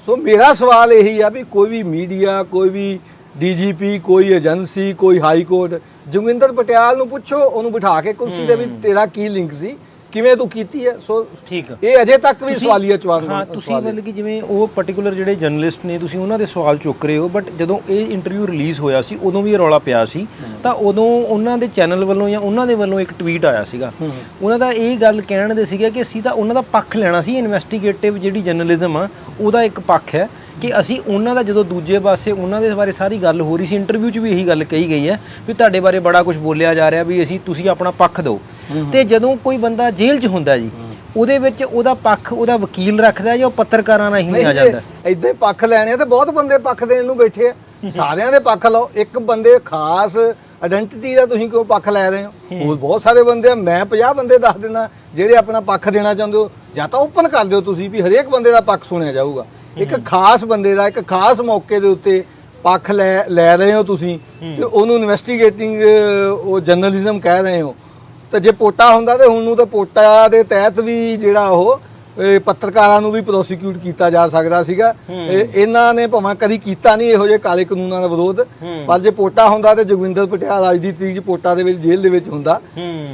[SPEAKER 1] ਸੋ ਮੇਰਾ ਸਵਾਲ ਇਹੀ ਆ ਵੀ ਕੋਈ ਵੀ ਮੀਡੀਆ ਕੋਈ ਵੀ ਡੀਜੀਪੀ ਕੋਈ ਏਜੰਸੀ ਕੋਈ ਹਾਈ ਕੋਰਟ ਜੋਗਿੰਦਰ ਪਟਿਆਲ ਨੂੰ ਪੁੱਛੋ ਉਹਨੂੰ ਬਿਠਾ ਕੇ ਕੁਰਸੀ ਤੇ ਵੀ ਤੇਰਾ ਕੀ ਲਿੰਕ ਸੀ? ਕਿਵੇਂ ਤੂੰ ਕੀਤੀ ਹੈ? ਸੋ
[SPEAKER 2] ਠੀਕ
[SPEAKER 1] ਇਹ ਅਜੇ ਤੱਕ ਵੀ ਸਵਾਲੀਆ ਚਵਾਨ
[SPEAKER 2] ਹਾਂ ਤੁਸੀਂ ਮਤਲਬ ਕਿ ਜਿਵੇਂ ਉਹ ਪਾਰਟਿਕੂਲਰ ਜਿਹੜੇ ਜਰਨਲਿਸਟ ਨੇ ਤੁਸੀਂ ਉਹਨਾਂ ਦੇ ਸਵਾਲ ਚੁੱਕ ਰਹੇ ਹੋ ਬਟ ਜਦੋਂ ਇਹ ਇੰਟਰਵਿਊ ਰਿਲੀਜ਼ ਹੋਇਆ ਸੀ ਉਦੋਂ ਵੀ ਇਹ ਰੌਲਾ ਪਿਆ ਸੀ। ਤਾਂ ਉਦੋਂ ਉਹਨਾਂ ਦੇ ਚੈਨਲ ਵੱਲੋਂ ਜਾਂ ਉਹਨਾਂ ਦੇ ਵੱਲੋਂ ਇੱਕ ਟਵੀਟ ਆਇਆ ਸੀਗਾ। ਉਹਨਾਂ ਦਾ ਇਹ ਗੱਲ ਕਹਿਣ ਦੇ ਸੀਗਾ ਕਿ ਅਸੀਂ ਤਾਂ ਉਹਨਾਂ ਦਾ ਪੱਖ ਲੈਣਾ ਸੀ ਇਨਵੈਸਟੀਗੇਟਿਵ ਜਿਹੜੀ ਜਰਨਲਿਜ਼ਮ ਆ ਉਹਦਾ ਇੱਕ ਪੱਖ ਹੈ ਕਿ ਅਸੀਂ ਉਹਨਾਂ ਦਾ ਜਦੋਂ ਦੂਜੇ ਪਾਸੇ ਉਹਨਾਂ ਦੇ ਬਾਰੇ ਸਾਰੀ ਗੱਲ ਹੋ ਰਹੀ ਸੀ ਇੰਟਰਵਿਊ 'ਚ ਵੀ ਇਹੀ ਗੱਲ ਕਹੀ ਗਈ ਹੈ ਵੀ ਤੁਹਾਡੇ ਬਾਰੇ ਬੜਾ ਕੁਝ ਬੋਲਿਆ ਜਾ ਰਿਹਾ ਵੀ ਅਸੀਂ ਤੁਸੀਂ ਆਪਣਾ ਪੱਖ ਦਿਓ। ਤੇ ਜਦੋਂ ਕੋਈ ਬੰਦਾ ਜੇਲ੍ਹ 'ਚ ਹੁੰਦਾ ਜੀ ਉਹਦੇ ਵਿੱਚ ਉਹਦਾ ਪੱਖ ਉਹਦਾ ਵਕੀਲ ਰੱਖਦਾ ਜਾਂ ਪੱਤਰਕਾਰਾਂ ਰਾਹੀਂ ਲਿਆ ਜਾਂਦਾ?
[SPEAKER 1] ਇਦਾਂ ਹੀ ਪੱਖ ਲੈਣੇ ਆ ਤੇ ਬਹੁਤ ਬੰਦੇ ਪੱਖ ਦੇਣ ਨੂੰ ਬੈਠੇ ਆ। ਸਾਰਿਆਂ ਦੇ ਪੱਖ ਲਓ। ਇੱਕ ਬੰਦੇ ਖਾਸ ਆਇਡੈਂਟੀਟੀ ਦਾ ਤੁਸੀਂ ਕਿਉਂ ਪੱਖ ਲੈ ਰਹੇ ਹੋ? ਹੋਰ ਬਹੁਤ ਸਾਰੇ ਬੰਦੇ ਆ। ਮੈਂ 50 ਬੰਦੇ ਦੱਸ ਦਿੰਦਾ ਜਿਹੜੇ ਆਪਣਾ ਪੱਖ ਦੇਣਾ ਚਾਹੁੰਦੇ ਹੋ ਜਾਂ ਤਾਂ ਓਪਨ ਕਰ ਦਿਓ ਤੁਸੀਂ ਵੀ ਹਰੇਕ ਬੰਦੇ ਦਾ ਪੱਖ ਸੁਣਿਆ ਜਾਊਗਾ। ਇੱਕ ਖਾਸ ਬੰਦੇ ਦਾ ਇੱਕ ਖਾਸ ਮੌਕੇ ਦੇ ਉੱਤੇ ਪੱਖ ਲੈ ਲੈ ਰਹੇ ਹੋ ਤੁਸੀਂ ਤੇ ਉਹਨੂੰ ਇਨਵੈਸਟੀਗੇਟਿੰਗ ਉਹ ਜਰਨਲਿਜ਼ਮ ਕਹਿ ਰਹੇ ਹੋ। ਤੇ ਜੇ ਪੋਟਾ ਹੁੰਦਾ ਤੇ ਹੁਣ ਨੂੰ ਤਾਂ ਪੋਟਾ ਦੇ ਤਹਿਤ ਵੀ ਜਿਹੜਾ ਉਹ ਪੱਤਰਕਾਰਾਂ ਨੂੰ ਵੀ ਪ੍ਰੋਸੀਕਿਊਟ ਕੀਤਾ ਜਾ ਸਕਦਾ ਸੀਗਾ। ਇਹ ਇਹਨਾਂ ਨੇ ਭਾਵੇਂ ਕਦੀ ਕੀਤਾ ਨਹੀਂ ਇਹੋ ਜਿਹੇ ਕਾਲੇ ਕਾਨੂੰਨਾਂ ਦਾ ਵਿਰੋਧ ਪਰ ਜੇ ਪੋਟਾ ਹੁੰਦਾ ਤੇ ਜੋਗਿੰਦਰ ਪਟਿਆਲ ਅੱਜ ਦੀ ਤਰੀਕ ਪੋਟਾ ਦੇ ਵਿੱਚ ਜੇਲ੍ਹ ਦੇ ਵਿੱਚ ਹੁੰਦਾ।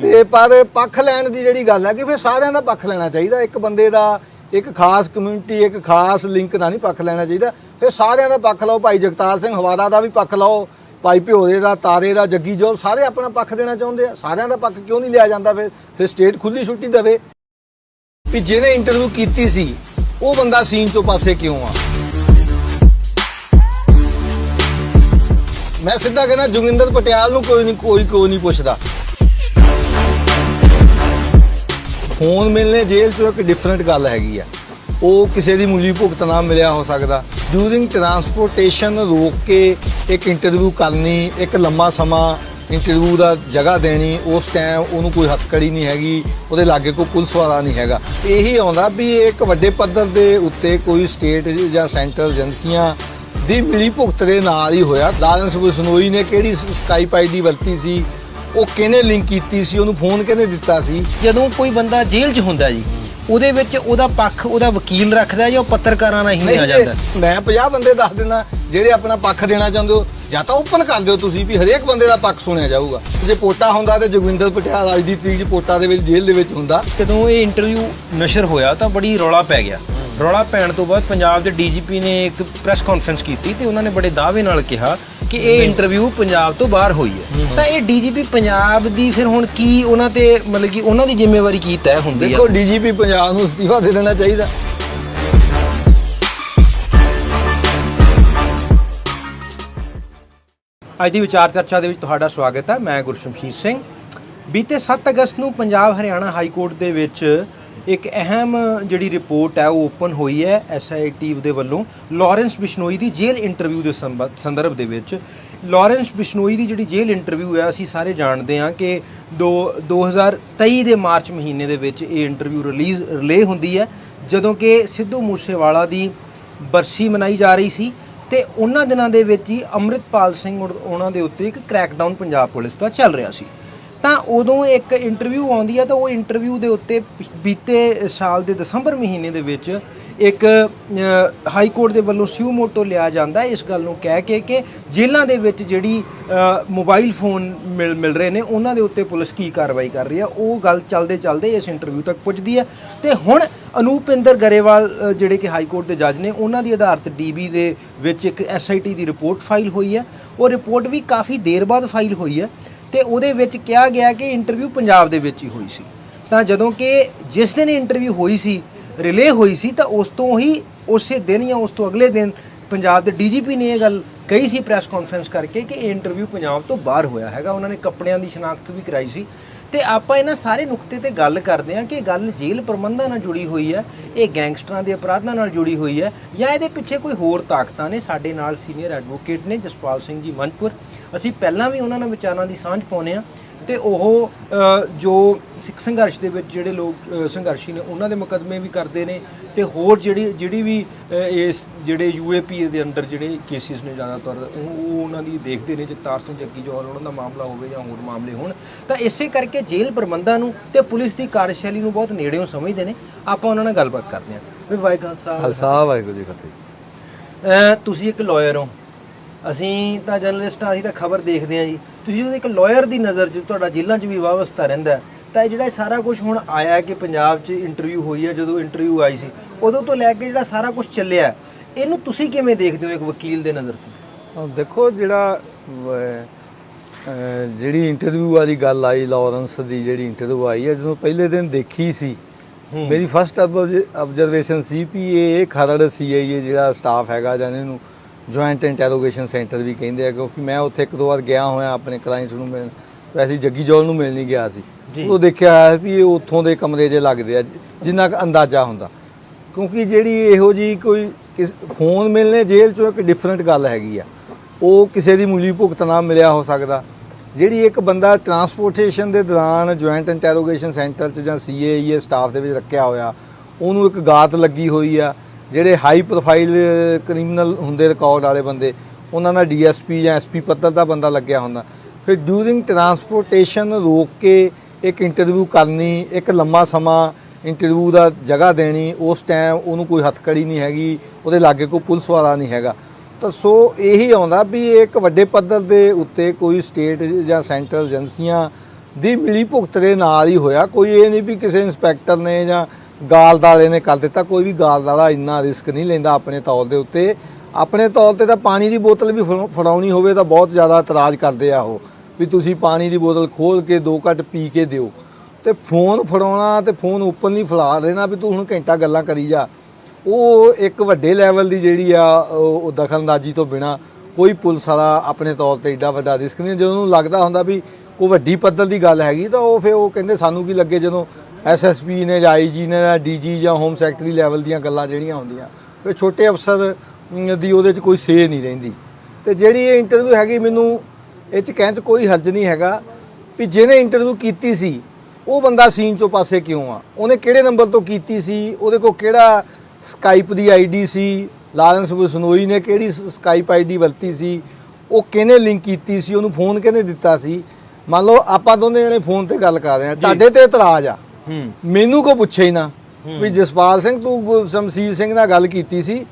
[SPEAKER 1] ਤੇ ਪਰ ਪੱਖ ਲੈਣ ਦੀ ਜਿਹੜੀ ਗੱਲ ਹੈ ਕਿ ਫਿਰ ਸਾਰਿਆਂ ਦਾ ਪੱਖ ਲੈਣਾ ਚਾਹੀਦਾ। ਇੱਕ ਬੰਦੇ ਦਾ ਇੱਕ ਖਾਸ ਕਮਿਊਨਿਟੀ ਇੱਕ ਖਾਸ ਲਿੰਕ ਦਾ ਨਹੀਂ ਪੱਖ ਲੈਣਾ ਚਾਹੀਦਾ। ਫਿਰ ਸਾਰਿਆਂ ਦਾ ਪੱਖ ਲਓ। ਭਾਈ ਜਗਤਾਰ ਸਿੰਘ ਹਵਾਰਾ ਦਾ ਵੀ ਪੱਖ ਲਓ। ਭਾਈ ਭਿਓਰੇ ਦਾ, ਤਾਰੇ ਦਾ, ਜੱਗੀ ਜੋਲ ਸਾਰੇ ਆਪਣਾ ਪੱਖ ਦੇਣਾ ਚਾਹੁੰਦੇ ਆ। ਸਾਰਿਆਂ ਦਾ ਪੱਖ ਕਿਉਂ ਨਹੀਂ ਲਿਆ ਜਾਂਦਾ ਫਿਰ? ਫਿਰ ਸਟੇਟ ਖੁੱਲੀ ਛੁੱਟੀ ਦੇਵੇ। ਵੀ ਜਿਹਨੇ ਇੰਟਰਵਿਊ ਕੀਤੀ ਸੀ, ਉਹ ਬੰਦਾ ਸੀਨ ਚੋਂ ਪਾਸੇ ਕਿਉਂ ਆ? ਮੈਂ ਸਿੱਧਾ ਕਹਿੰਦਾ, ਜੋਗਿੰਦਰ ਪਟਿਆਲ ਨੂੰ ਕੋਈ ਨਹੀਂ, ਕੋਈ ਕੋਈ ਨਹੀਂ ਪੁੱਛਦਾ। ਫੋਨ ਮਿਲਨੇ ਜੇਲ੍ਹ ਚੋਂ ਇੱਕ ਡਿਫਰੈਂਟ ਗੱਲ ਹੈਗੀ ਆ। ਉਹ ਕਿਸੇ ਦੀ ਮੁੱਲੀ ਭੁਗਤ ਨਾ ਮਿਲਿਆ ਹੋ ਸਕਦਾ। ਡਿਊਰਿੰਗ ਟਰਾਂਸਪੋਰਟੇਸ਼ਨ ਰੋਕ ਕੇ ਇੱਕ ਇੰਟਰਵਿਊ ਕਰਨੀ, ਇੱਕ ਲੰਮਾ ਸਮਾਂ ਇੰਟਰਵਿਊ ਦਾ ਜਗ੍ਹਾ ਦੇਣੀ, ਉਸ ਟਾਈਮ ਉਹਨੂੰ ਕੋਈ ਹੱਥਕੜੀ ਨਹੀਂ ਹੈਗੀ, ਉਹਦੇ ਲਾਗੇ ਕੋਈ ਪੁਲਿਸ ਵਾਲਾ ਨਹੀਂ ਹੈਗਾ। ਇਹੀ ਆਉਂਦਾ ਵੀ ਇਹ ਇੱਕ ਵੱਡੇ ਪੱਧਰ ਦੇ ਉੱਤੇ ਕੋਈ ਸਟੇਟ ਜਾਂ ਸੈਂਟਰਲ ਏਜੰਸੀਆਂ ਦੀ ਮਿਲੀ ਭੁਗਤ ਦੇ ਨਾਲ ਹੀ ਹੋਇਆ। ਲਾਰੈਂਸ ਬਿਸ਼ਨੋਈ ਨੇ ਕਿਹੜੀ ਸਕਾਈਪ ਆਈਡੀ ਵਰਤੀ ਸੀ? ਉਹ ਕਿਹਨੇ ਲਿੰਕ ਕੀਤੀ ਸੀ? ਉਹਨੂੰ ਫੋਨ ਕਿਹਨੇ ਦਿੱਤਾ ਸੀ?
[SPEAKER 2] ਜਦੋਂ ਕੋਈ ਬੰਦਾ ਜੇਲ੍ਹ 'ਚ ਹੁੰਦਾ ਜੀ ਉਹਦੇ ਵਿੱਚ ਉਹਦਾ ਪੱਖ ਉਹਦਾ ਵਕੀਲ ਰੱਖਦਾ ਜਾਂ ਉਹ ਪੱਤਰਕਾਰਾਂ ਰਾਹੀਂ
[SPEAKER 1] ਜੇ
[SPEAKER 2] ਜਾਂਦਾ?
[SPEAKER 1] ਮੈਂ 50 ਬੰਦੇ ਦੱਸ ਦਿੰਦਾ ਜਿਹੜੇ ਆਪਣਾ ਪੱਖ ਦੇਣਾ ਚਾਹੁੰਦੇ ਹੋ ਜਾਂ ਤਾਂ ਓਪਨ ਕਰ ਦਿਓ ਤੁਸੀਂ ਵੀ ਹਰੇਕ ਬੰਦੇ ਦਾ ਪੱਖ ਸੁਣਿਆ ਜਾਊਗਾ। ਜੇ ਪੋਟਾ ਹੁੰਦਾ ਤੇ ਜੋਗਿੰਦਰ ਪਟਿਆਲ ਅੱਜ ਦੀ ਤਰੀਕ 'ਚ ਪੋਟਾ ਦੇ ਵਿੱਚ ਜੇਲ੍ਹ ਦੇ ਵਿੱਚ ਹੁੰਦਾ।
[SPEAKER 2] ਜਦੋਂ ਇਹ ਇੰਟਰਵਿਊ ਨਸ਼ਰ ਹੋਇਆ ਤਾਂ ਬੜੀ ਰੌਲਾ ਪੈ ਗਿਆ। ਰੌਲਾ ਪੈਣ ਤੋਂ ਬਾਅਦ ਪੰਜਾਬ ਦੇ ਡੀਜੀਪੀ ਨੇ ਇੱਕ ਪ੍ਰੈਸ ਕਾਨਫਰੰਸ ਕੀਤੀ ਤੇ ਉਹਨਾਂ ਨੇ ਬੜੇ ਦਾਅਵੇ ਨਾਲ ਕਿਹਾ ਕਿ ਇਹ ਇੰਟਰਵਿਊ ਪੰਜਾਬ ਤੋਂ ਬਾਹਰ ਹੋਈ ਹੈ। ਤਾਂ ਇਹ ਡੀਜੀਪੀ ਪੰਜਾਬ ਦੀ ਫਿਰ ਹੁਣ ਕੀ ਉਹਨਾਂ ਤੇ ਮਤਲਬ ਕਿ ਉਹਨਾਂ ਦੀ ਜ਼ਿੰਮੇਵਾਰੀ ਕੀ ਤੈਅ ਹੁੰਦੀ ਹੈ?
[SPEAKER 1] ਦੇਖੋ ਡੀਜੀਪੀ ਪੰਜਾਬ ਨੂੰ ਅਸਤੀਫਾ ਦੇ ਦੇਣਾ ਚਾਹੀਦਾ।
[SPEAKER 2] ਅੱਜ ਦੀ ਵਿਚਾਰ ਚਰਚਾ ਦੇ ਵਿੱਚ ਤੁਹਾਡਾ ਸਵਾਗਤ ਹੈ। ਮੈਂ ਗੁਰਸ਼ਮਸ਼ੀਰ ਸਿੰਘ। ਬੀਤੇ 7 ਅਗਸਤ ਨੂੰ ਪੰਜਾਬ ਹਰਿਆਣਾ ਹਾਈ ਕੋਰਟ ਦੇ ਵਿੱਚ ਇੱਕ ਅਹਿਮ ਜਿਹੜੀ ਰਿਪੋਰਟ ਹੈ ਉਹ ਓਪਨ ਹੋਈ ਹੈ ਐਸਆਈਟੀ ਦੇ ਵੱਲੋਂ ਲਾਰੈਂਸ ਬਿਸ਼ਨੋਈ ਦੀ ਜੇਲ੍ਹ ਇੰਟਰਵਿਊ ਦੇ ਸੰਬ- ਸੰਦਰਭ ਦੇ ਵਿੱਚ। ਲਾਰੈਂਸ ਬਿਸ਼ਨੋਈ ਦੀ ਜਿਹੜੀ ਜੇਲ੍ਹ ਇੰਟਰਵਿਊ ਹੈ, ਅਸੀਂ ਸਾਰੇ ਜਾਣਦੇ ਹਾਂ ਕਿ ਦੋ 2023 ਦੇ ਮਾਰਚ ਮਹੀਨੇ ਦੇ ਵਿੱਚ ਇਹ ਇੰਟਰਵਿਊ ਰਿਲੀਜ਼, ਰਿਲੇ ਹੁੰਦੀ ਹੈ। ਜਦੋਂ ਕਿ ਸਿੱਧੂ ਮੂਸੇਵਾਲਾ ਦੀ ਬਰਸੀ ਮਨਾਈ ਜਾ ਰਹੀ ਸੀ ਤੇ ਉਹਨਾਂ ਦਿਨਾਂ ਦੇ ਵਿੱਚ ਹੀ ਅੰਮ੍ਰਿਤਪਾਲ ਸਿੰਘ ਔਰ ਉਹਨਾਂ ਦੇ ਉੱਤੇ ਇੱਕ ਕ੍ਰੈਕਡਾਊਨ ਪੰਜਾਬ ਪੁਲਿਸ ਦਾ ਚੱਲ ਰਿਹਾ ਸੀ। ਤਾਂ ਉਦੋਂ ਇੱਕ ਇੰਟਰਵਿਊ ਆਉਂਦੀ ਹੈ ਤਾਂ ਉਹ ਇੰਟਰਵਿਊ ਦੇ ਉੱਤੇ ਬੀਤੇ ਸਾਲ ਦੇ ਦਸੰਬਰ ਮਹੀਨੇ ਦੇ ਵਿੱਚ ਇੱਕ ਹਾਈ ਕੋਰਟ ਦੇ ਵੱਲੋਂ ਸਿਊ ਮੋਟੋ ਲਿਆ ਜਾਂਦਾ ਇਸ ਗੱਲ ਨੂੰ ਕਹਿ ਕੇ ਕਿ ਜੇਲ੍ਹਾਂ ਦੇ ਵਿੱਚ ਜਿਹੜੀ ਮੋਬਾਈਲ ਫੋਨ ਮਿਲ ਮਿਲ ਰਹੇ ਨੇ, ਉਹਨਾਂ ਦੇ ਉੱਤੇ ਪੁਲਿਸ ਕੀ ਕਾਰਵਾਈ ਕਰ ਰਹੀ ਹੈ ਉਹ ਗੱਲ ਚੱਲਦੇ ਚੱਲਦੇ ਇਸ ਇੰਟਰਵਿਊ ਤੱਕ ਪੁੱਜਦੀ ਹੈ ਤੇ ਹੁਣ ਅਨੂਪਿੰਦਰ ਗਰੇਵਾਲ ਜਿਹੜੇ ਕਿ ਹਾਈ ਕੋਰਟ ਦੇ ਜੱਜ ਨੇ, ਉਹਨਾਂ ਦੀ ਆਧਾਰਿਤ ਡੀਬੀ ਦੇ ਵਿੱਚ ਇੱਕ ਐਸਆਈਟੀ ਦੀ ਰਿਪੋਰਟ ਫਾਈਲ ਹੋਈ ਹੈ ਉਹ ਰਿਪੋਰਟ ਵੀ ਕਾਫੀ ਦੇਰ ਬਾਅਦ ਫਾਈਲ ਹੋਈ ਹੈ ਤੇ ਉਹਦੇ ਵਿੱਚ ਕਿਹਾ ਗਿਆ ਕਿ ਇੰਟਰਵਿਊ ਪੰਜਾਬ ਦੇ ਵਿੱਚ ਹੀ ਹੋਈ ਸੀ। ਤਾਂ ਜਦੋਂ ਕਿ ਜਿਸ ਦਿਨ ਇੰਟਰਵਿਊ ਹੋਈ ਸੀ ਰਿਲੇ ਹੋਈ ਸੀ, ਤਾਂ ਉਸ ਤੋਂ ਹੀ ਉਸੇ ਦਿਨ ਜਾਂ ਉਸ ਤੋਂ ਅਗਲੇ ਦਿਨ ਪੰਜਾਬ ਦੇ ਡੀਜੀਪੀ ਨੇ ਇਹ ਗੱਲ ਕਹੀ ਸੀ ਪ੍ਰੈਸ ਕਾਨਫਰੰਸ ਕਰਕੇ ਕਿ ਇਹ ਇੰਟਰਵਿਊ ਪੰਜਾਬ ਤੋਂ ਬਾਹਰ ਹੋਇਆ ਹੈਗਾ। ਉਹਨਾਂ ਨੇ ਕੱਪੜਿਆਂ ਦੀ ਸ਼ਨਾਖਤ ਵੀ ਕਰਾਈ ਸੀ। ਤੇ ਆਪਾਂ ਇਹਨਾਂ ਸਾਰੇ ਨੁਕਤੇ ਤੇ ਗੱਲ ਕਰਦੇ ਹਾਂ ਕਿ ਇਹ ਗੱਲ ਜੇਲ੍ਹ ਪ੍ਰਬੰਧਾਂ ਨਾਲ ਜੁੜੀ ਹੋਈ ਹੈ, ਇਹ ਗੈਂਗਸਟਰਾਂ ਦੇ ਅਪਰਾਧਾਂ ਨਾਲ ਜੁੜੀ ਹੋਈ ਹੈ ਜਾਂ ਇਹਦੇ ਪਿੱਛੇ ਕੋਈ ਹੋਰ ਤਾਕਤਾਂ ਨੇ, ਸਾਡੇ ਨਾਲ ਸੀਨੀਅਰ ਐਡਵੋਕੇਟ ਨੇ ਜਸਪਾਲ ਸਿੰਘ ਜੀ ਮਨਪੁਰ। ਅਸੀਂ ਪਹਿਲਾਂ ਵੀ ਉਹਨਾਂ ਨਾਲ ਵਿਚਾਰਾਂ ਦੀ ਸਾਂਝ ਪਾਉਂਦੇ ਹਾਂ। ਤੇ ਉਹ ਜੋ ਸਿੱਖ ਸੰਘਰਸ਼ ਦੇ ਵਿੱਚ ਜਿਹੜੇ ਲੋਕ ਸੰਘਰਸ਼ੀ ਨੇ ਉਹਨਾਂ ਦੇ ਮੁਕੱਦਮੇ ਵੀ ਕਰਦੇ ਨੇ ਤੇ ਹੋਰ ਜਿਹੜੀ ਜਿਹੜੀ ਵੀ ਇਸ ਜਿਹੜੇ ਯੂਏਪੀ ਦੇ ਅੰਡਰ ਜਿਹੜੇ ਕੇਸਿਸ ਨੇ ਜ਼ਿਆਦਾਤਰ ਉਹ ਉਹ ਉਹਨਾਂ ਦੀ ਦੇਖਦੇ ਨੇ ਜਗਤਾਰ ਸਿੰਘ ਜੱਗੀ ਜੋਹਲ ਉਹਨਾਂ ਦਾ ਮਾਮਲਾ ਹੋਵੇ ਜਾਂ ਹੋਰ ਮਾਮਲੇ ਹੋਣ ਤਾਂ ਇਸੇ ਕਰਕੇ ਜੇਲ੍ਹ ਪ੍ਰਬੰਧਾਂ ਨੂੰ ਤੇ ਪੁਲਿਸ ਦੀ ਕਾਰਜਸ਼ੈਲੀ ਨੂੰ ਬਹੁਤ ਨੇੜਿਓਂ ਸਮਝਦੇ ਨੇ। ਆਪਾਂ ਉਹਨਾਂ ਨਾਲ ਗੱਲਬਾਤ ਕਰਦੇ ਹਾਂ। ਵੀ ਵਾਹਿਗੁਰੂ ਸਾਹਿਬ
[SPEAKER 1] ਖਾਲਸਾ ਵਾਹਿਗੁਰੂ ਜੀ ਫਤਿਹ।
[SPEAKER 2] ਤੁਸੀਂ ਇੱਕ ਲਾਇਰ ਹੋ। ਅਸੀਂ ਤਾਂ ਜਰਨਲਿਸਟ ਆ ਅਸੀਂ ਤਾਂ ਖਬਰ ਦੇਖਦੇ ਆ ਜੀ। ਤੁਸੀਂ ਉਹਦੇ ਇੱਕ ਲਾਇਰ ਦੀ ਨਜ਼ਰ 'ਚ ਤੁਹਾਡਾ ਜੇਲ੍ਹਾਂ 'ਚ ਵੀ ਵਾਵਸਤਾ ਰਹਿੰਦਾ ਤਾਂ ਇਹ ਜਿਹੜਾ ਸਾਰਾ ਕੁਝ ਹੁਣ ਆਇਆ ਕਿ ਪੰਜਾਬ 'ਚ ਇੰਟਰਵਿਊ ਹੋਈ ਹੈ ਜਦੋਂ ਇੰਟਰਵਿਊ ਆਈ ਸੀ ਉਦੋਂ ਤੋਂ ਲੈ ਕੇ ਜਿਹੜਾ ਸਾਰਾ ਕੁਝ ਚੱਲਿਆ ਇਹਨੂੰ ਤੁਸੀਂ ਕਿਵੇਂ ਦੇਖਦੇ ਹੋ ਇੱਕ ਵਕੀਲ ਦੇ ਨਜ਼ਰ ਤੋਂ
[SPEAKER 1] ਦੇਖੋ ਜਿਹੜਾ ਜਿਹੜੀ ਇੰਟਰਵਿਊ ਵਾਲੀ ਗੱਲ ਆਈ ਲਾਰੈਂਸ ਦੀ ਜਿਹੜੀ ਇੰਟਰਵਿਊ ਆਈ ਹੈ ਜਦੋਂ ਪਹਿਲੇ ਦਿਨ ਦੇਖੀ ਸੀ। ਮੇਰੀ ਫਸਟ ਆਬਜ਼ਰਵੇਸ਼ਨ ਸੀ ਵੀ ਇਹ ਖਰੜ ਸੀਆਈਏ ਜਿਹੜਾ ਸਟਾਫ ਹੈਗਾ ਜਾਂ ਇਹਨੂੰ ਜੁਆਇੰਟ ਇੰਟਰੋਗੇਸ਼ਨ ਸੈਂਟਰ ਵੀ ਕਹਿੰਦੇ ਆ ਕਿਉਂਕਿ ਮੈਂ ਉੱਥੇ ਇੱਕ ਦੋ ਵਾਰ ਗਿਆ ਹੋਇਆ ਆਪਣੇ ਕਲਾਇੰਟਸ ਨੂੰ ਮਿਲਣ ਵੈਸੇ ਜੱਗੀ ਜੋਲ ਨੂੰ ਮਿਲਣ ਨਹੀਂ ਗਿਆ ਸੀ। ਉਹ ਦੇਖਿਆ ਵੀ ਇਹ ਉੱਥੋਂ ਦੇ ਕਮਰੇ ਜੇ ਲੱਗਦੇ ਆ ਜਿੰਨਾ ਕੁ ਅੰਦਾਜ਼ਾ ਹੁੰਦਾ। ਕਿਉਂਕਿ ਜਿਹੜੀ ਇਹੋ ਜੀ ਕੋਈ ਕਿਸ- ਫੋਨ ਮਿਲਨੇ ਜੇਲ੍ਹ ਚੋਂ ਇੱਕ ਡਿਫਰੈਂਟ ਗੱਲ ਹੈਗੀ ਆ। ਉਹ ਕਿਸੇ ਦੀ ਮੂਲੀ ਭੁਗਤ ਨਾਲ ਮਿਲਿਆ ਹੋ ਸਕਦਾ। ਜਿਹੜੀ ਇੱਕ ਬੰਦਾ ਟਰਾਂਸਪੋਰਟੇਸ਼ਨ ਦੇ ਦੌਰਾਨ ਜੁਆਇੰਟ ਇੰਟਰੋਗੇਸ਼ਨ ਸੈਂਟਰ 'ਚ ਜਾਂ ਸੀਏਈਏ ਸਟਾਫ ਦੇ ਵਿੱਚ ਰੱਖਿਆ ਹੋਇਆ ਉਹਨੂੰ ਇੱਕ ਗਾਤ ਲੱਗੀ ਹੋਈ ਆ। ਜਿਹੜੇ ਹਾਈ ਪ੍ਰੋਫਾਈਲ ਕ੍ਰਿਮੀਨਲ ਹੁੰਦੇ ਰਿਕਾਰਡ ਵਾਲੇ ਬੰਦੇ, ਉਹਨਾਂ ਦਾ ਡੀਐਸਪੀ ਜਾਂ ਐਸਪੀ ਪੱਧਰ ਦਾ ਬੰਦਾ ਲੱਗਿਆ ਹੁੰਦਾ। ਫਿਰ ਡਿਊਰਿੰਗ ਟਰਾਂਸਪੋਰਟੇਸ਼ਨ ਰੋਕ ਕੇ ਇੱਕ ਇੰਟਰਵਿਊ ਕਰਨੀ, ਇੱਕ ਲੰਮਾ ਸਮਾਂ ਇੰਟਰਵਿਊ ਦਾ ਜਗ੍ਹਾ ਦੇਣੀ, ਉਸ ਟਾਈਮ ਉਹਨੂੰ ਕੋਈ ਹੱਥਕੜੀ ਨਹੀਂ ਹੈਗੀ, ਉਹਦੇ ਲਾਗੇ ਕੋਈ ਪੁਲਿਸ ਵਾਲਾ ਨਹੀਂ ਹੈਗਾ। ਤਾਂ ਸੋ ਇਹੀ ਆਉਂਦਾ ਵੀ ਇੱਕ ਵੱਡੇ ਪੱਧਰ ਦੇ ਉੱਤੇ ਕੋਈ ਸਟੇਟ ਜਾਂ ਸੈਂਟਰਲ ਏਜੰਸੀਆਂ ਦੀ ਮਿਲੀ ਭੁਗਤ ਦੇ ਨਾਲ ਹੀ ਹੋਇਆ। ਕੋਈ ਇਹ ਨਹੀਂ ਵੀ ਕਿਸੇ ਇੰਸਪੈਕਟਰ ਨੇ ਜਾਂ ਗਾਲਦਾਲੇ ਨੇ ਕਰ ਦਿੱਤਾ, ਕੋਈ ਵੀ ਗਾਲਦਾਲਾ ਇੰਨਾ ਰਿਸਕ ਨਹੀਂ ਲੈਂਦਾ ਆਪਣੇ ਤੌਰ ਦੇ ਉੱਤੇ। ਆਪਣੇ ਤੌਰ ਤੇ ਤਾਂ ਪਾਣੀ ਦੀ ਬੋਤਲ ਵੀ ਫੜਾ- ਫੜਾਉਣੀ ਹੋਵੇ ਤਾਂ ਬਹੁਤ ਜ਼ਿਆਦਾ ਇਤਰਾਜ਼ ਕਰਦੇ ਆ ਉਹ, ਵੀ ਤੁਸੀਂ ਪਾਣੀ ਦੀ ਬੋਤਲ ਖੋਲ ਕੇ ਦੋ ਘੱਟ ਪੀ ਕੇ ਦਿਓ। ਤੇ ਫੋਨ ਫੜਾਉਣਾ ਤੇ ਫੋਨ ਓਪਨਲੀ ਫੜਾ ਦੇਣਾ ਵੀ ਤੂੰ ਹੁਣ ਘੰਟਾ ਗੱਲਾਂ ਕਰੀ ਜਾ। ਉਹ ਇੱਕ ਵੱਡੇ ਲੈਵਲ ਦੀ ਜਿਹੜੀ ਆ, ਉਹ ਉਹ ਦਖਲਅੰਦਾਜ਼ੀ ਤੋਂ ਬਿਨਾ ਕੋਈ ਪੁਲਿਸ ਵਾਲਾ ਆਪਣੇ ਤੌਰ ਤੇ ਏਡਾ ਵੱਡਾ ਰਿਸਕ ਨਹੀਂ। ਜਦੋਂ ਉਹਨੂੰ ਲੱਗਦਾ ਹੁੰਦਾ ਵੀ ਕੋਈ ਵੱਡੀ ਪੱਧਰ ਦੀ ਗੱਲ ਹੈਗੀ ਤਾਂ ਉਹ ਫਿਰ ਉਹ ਕਹਿੰਦੇ, ਸਾਨੂੰ ਕੀ ਲੱਗੇ ਜਦੋਂ ਐਸਐਸਪੀ ਨੇ ਜਾਂ ਆਈਜੀ ਨੇ ਜਾਂ ਡੀਜੀ ਜਾਂ ਹੋਮ ਸੈਕਟਰੀ ਲੈਵਲ ਦੀਆਂ ਗੱਲਾਂ ਜਿਹੜੀਆਂ ਹੁੰਦੀਆਂ ਫਿਰ ਛੋਟੇ ਅਫਸਰ ਦੀ ਉਹਦੇ 'ਚ ਕੋਈ ਸੇ ਨਹੀਂ ਰਹਿੰਦੀ। ਤੇ ਜਿਹੜੀ ਇਹ ਇੰਟਰਵਿਊ ਹੈਗੀ ਮੈਨੂੰ ਇਹ 'ਚ ਕਹਿਣ 'ਚ ਕੋਈ ਹਰਜ ਨਹੀਂ ਹੈਗਾ ਵੀ ਜਿਹਨੇ ਇੰਟਰਵਿਊ ਕੀਤੀ ਸੀ ਉਹ ਬੰਦਾ ਸੀਨ ਚੋਂ ਪਾਸੇ ਕਿਉਂ ਆ? ਉਹਨੇ ਕਿਹੜੇ ਨੰਬਰ ਤੋਂ ਕੀਤੀ ਸੀ? ਉਹਦੇ ਕੋਲ ਕਿਹੜਾ ਸਕਾਈਪ ਦੀ ਆਈਡੀ ਸੀ? ਲਾਰੈਂਸ ਬਸਨੋਈ ਨੇ ਕਿਹੜੀ ਸਕਾਈਪ ਆਈਡੀ ਵਰਤੀ ਸੀ? ਉਹ ਕਿਹਨੇ ਲਿੰਕ ਕੀਤੀ ਸੀ? ਉਹਨੂੰ ਫੋਨ ਕਿਹਨੇ ਦਿੱਤਾ ਸੀ? ਮੰਨ ਲਓ ਆਪਾਂ ਦੋਨੇ ਜਣੇ ਫੋਨ ਤੇ ਗੱਲ ਕਰ ਰਹੇ ਆ ਤੁਹਾਡੇ ਤੇ ਇਤਰਾਜ਼ ਆ। ਮੈਨੂੰ ਕੋ ਪੁੱਛੇ ਹੀ ਨਾ ਵੀ ਜਸਪਾਲ ਸਿੰਘ ਤੂੰ ਸ਼ਮਸ਼ੀਰ ਸਿੰਘ ਨਾਲ ਗੱਲ ਕੀਤੀ ਸੀ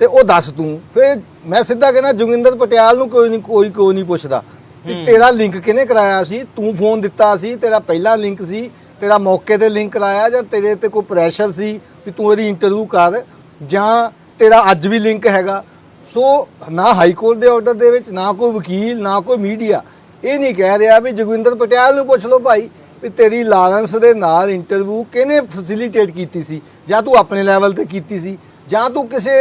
[SPEAKER 1] ਤੇ ਉਹ ਦੱਸ ਤੂੰ। ਫਿਰ ਮੈਂ ਸਿੱਧਾ ਕਹਿੰਦਾ ਜੋਗਿੰਦਰ ਪਟਿਆਲ ਨੂੰ ਕੋਈ ਨਹੀਂ ਕੋਈ ਕੋਈ ਨਹੀਂ ਪੁੱਛਦਾ ਵੀ ਤੇਰਾ ਲਿੰਕ ਕਿਹਨੇ ਕਰਾਇਆ ਸੀ? ਤੂੰ ਫੋਨ ਦਿੱਤਾ ਸੀ ਤੇਰਾ ਪਹਿਲਾ ਲਿੰਕ ਸੀ ਤੇਰਾ ਮੌਕੇ ਤੇ ਲਿੰਕ ਕਰਾਇਆ ਜਾਂ ਤੇਰੇ ਤੇ ਕੋਈ ਪ੍ਰੈਸ਼ਰ ਸੀ ਵੀ ਤੂੰ ਇਹਦੀ ਇੰਟਰਵਿਊ ਕਰ ਜਾਂ ਤੇਰਾ ਅੱਜ ਵੀ ਲਿੰਕ ਹੈਗਾ? ਸੋ ਨਾ ਹਾਈ ਕੋਰਟ ਦੇ ਆਰਡਰ ਦੇ ਵਿੱਚ ਨਾ ਕੋਈ ਵਕੀਲ ਨਾ ਕੋਈ ਮੀਡੀਆ ਇਹ ਨਹੀਂ ਕਹਿ ਰਿਹਾ ਵੀ ਜੋਗਿੰਦਰ ਪਟਿਆਲ ਨੂੰ ਪੁੱਛ ਲਓ ਭਾਈ। ਵੀ ਤੇਰੀ ਲਾਰੈਂਸ ਦੇ ਨਾਲ ਇੰਟਰਵਿਊ ਕਿਹਨੇ ਫੈਸਿਲਿਟੇਟ ਕੀਤੀ ਸੀ? ਜਾਂ ਤੂੰ ਆਪਣੇ ਲੈਵਲ ਤੇ ਕੀਤੀ ਸੀ? ਜਾਂ ਤੂੰ ਕਿਸੇ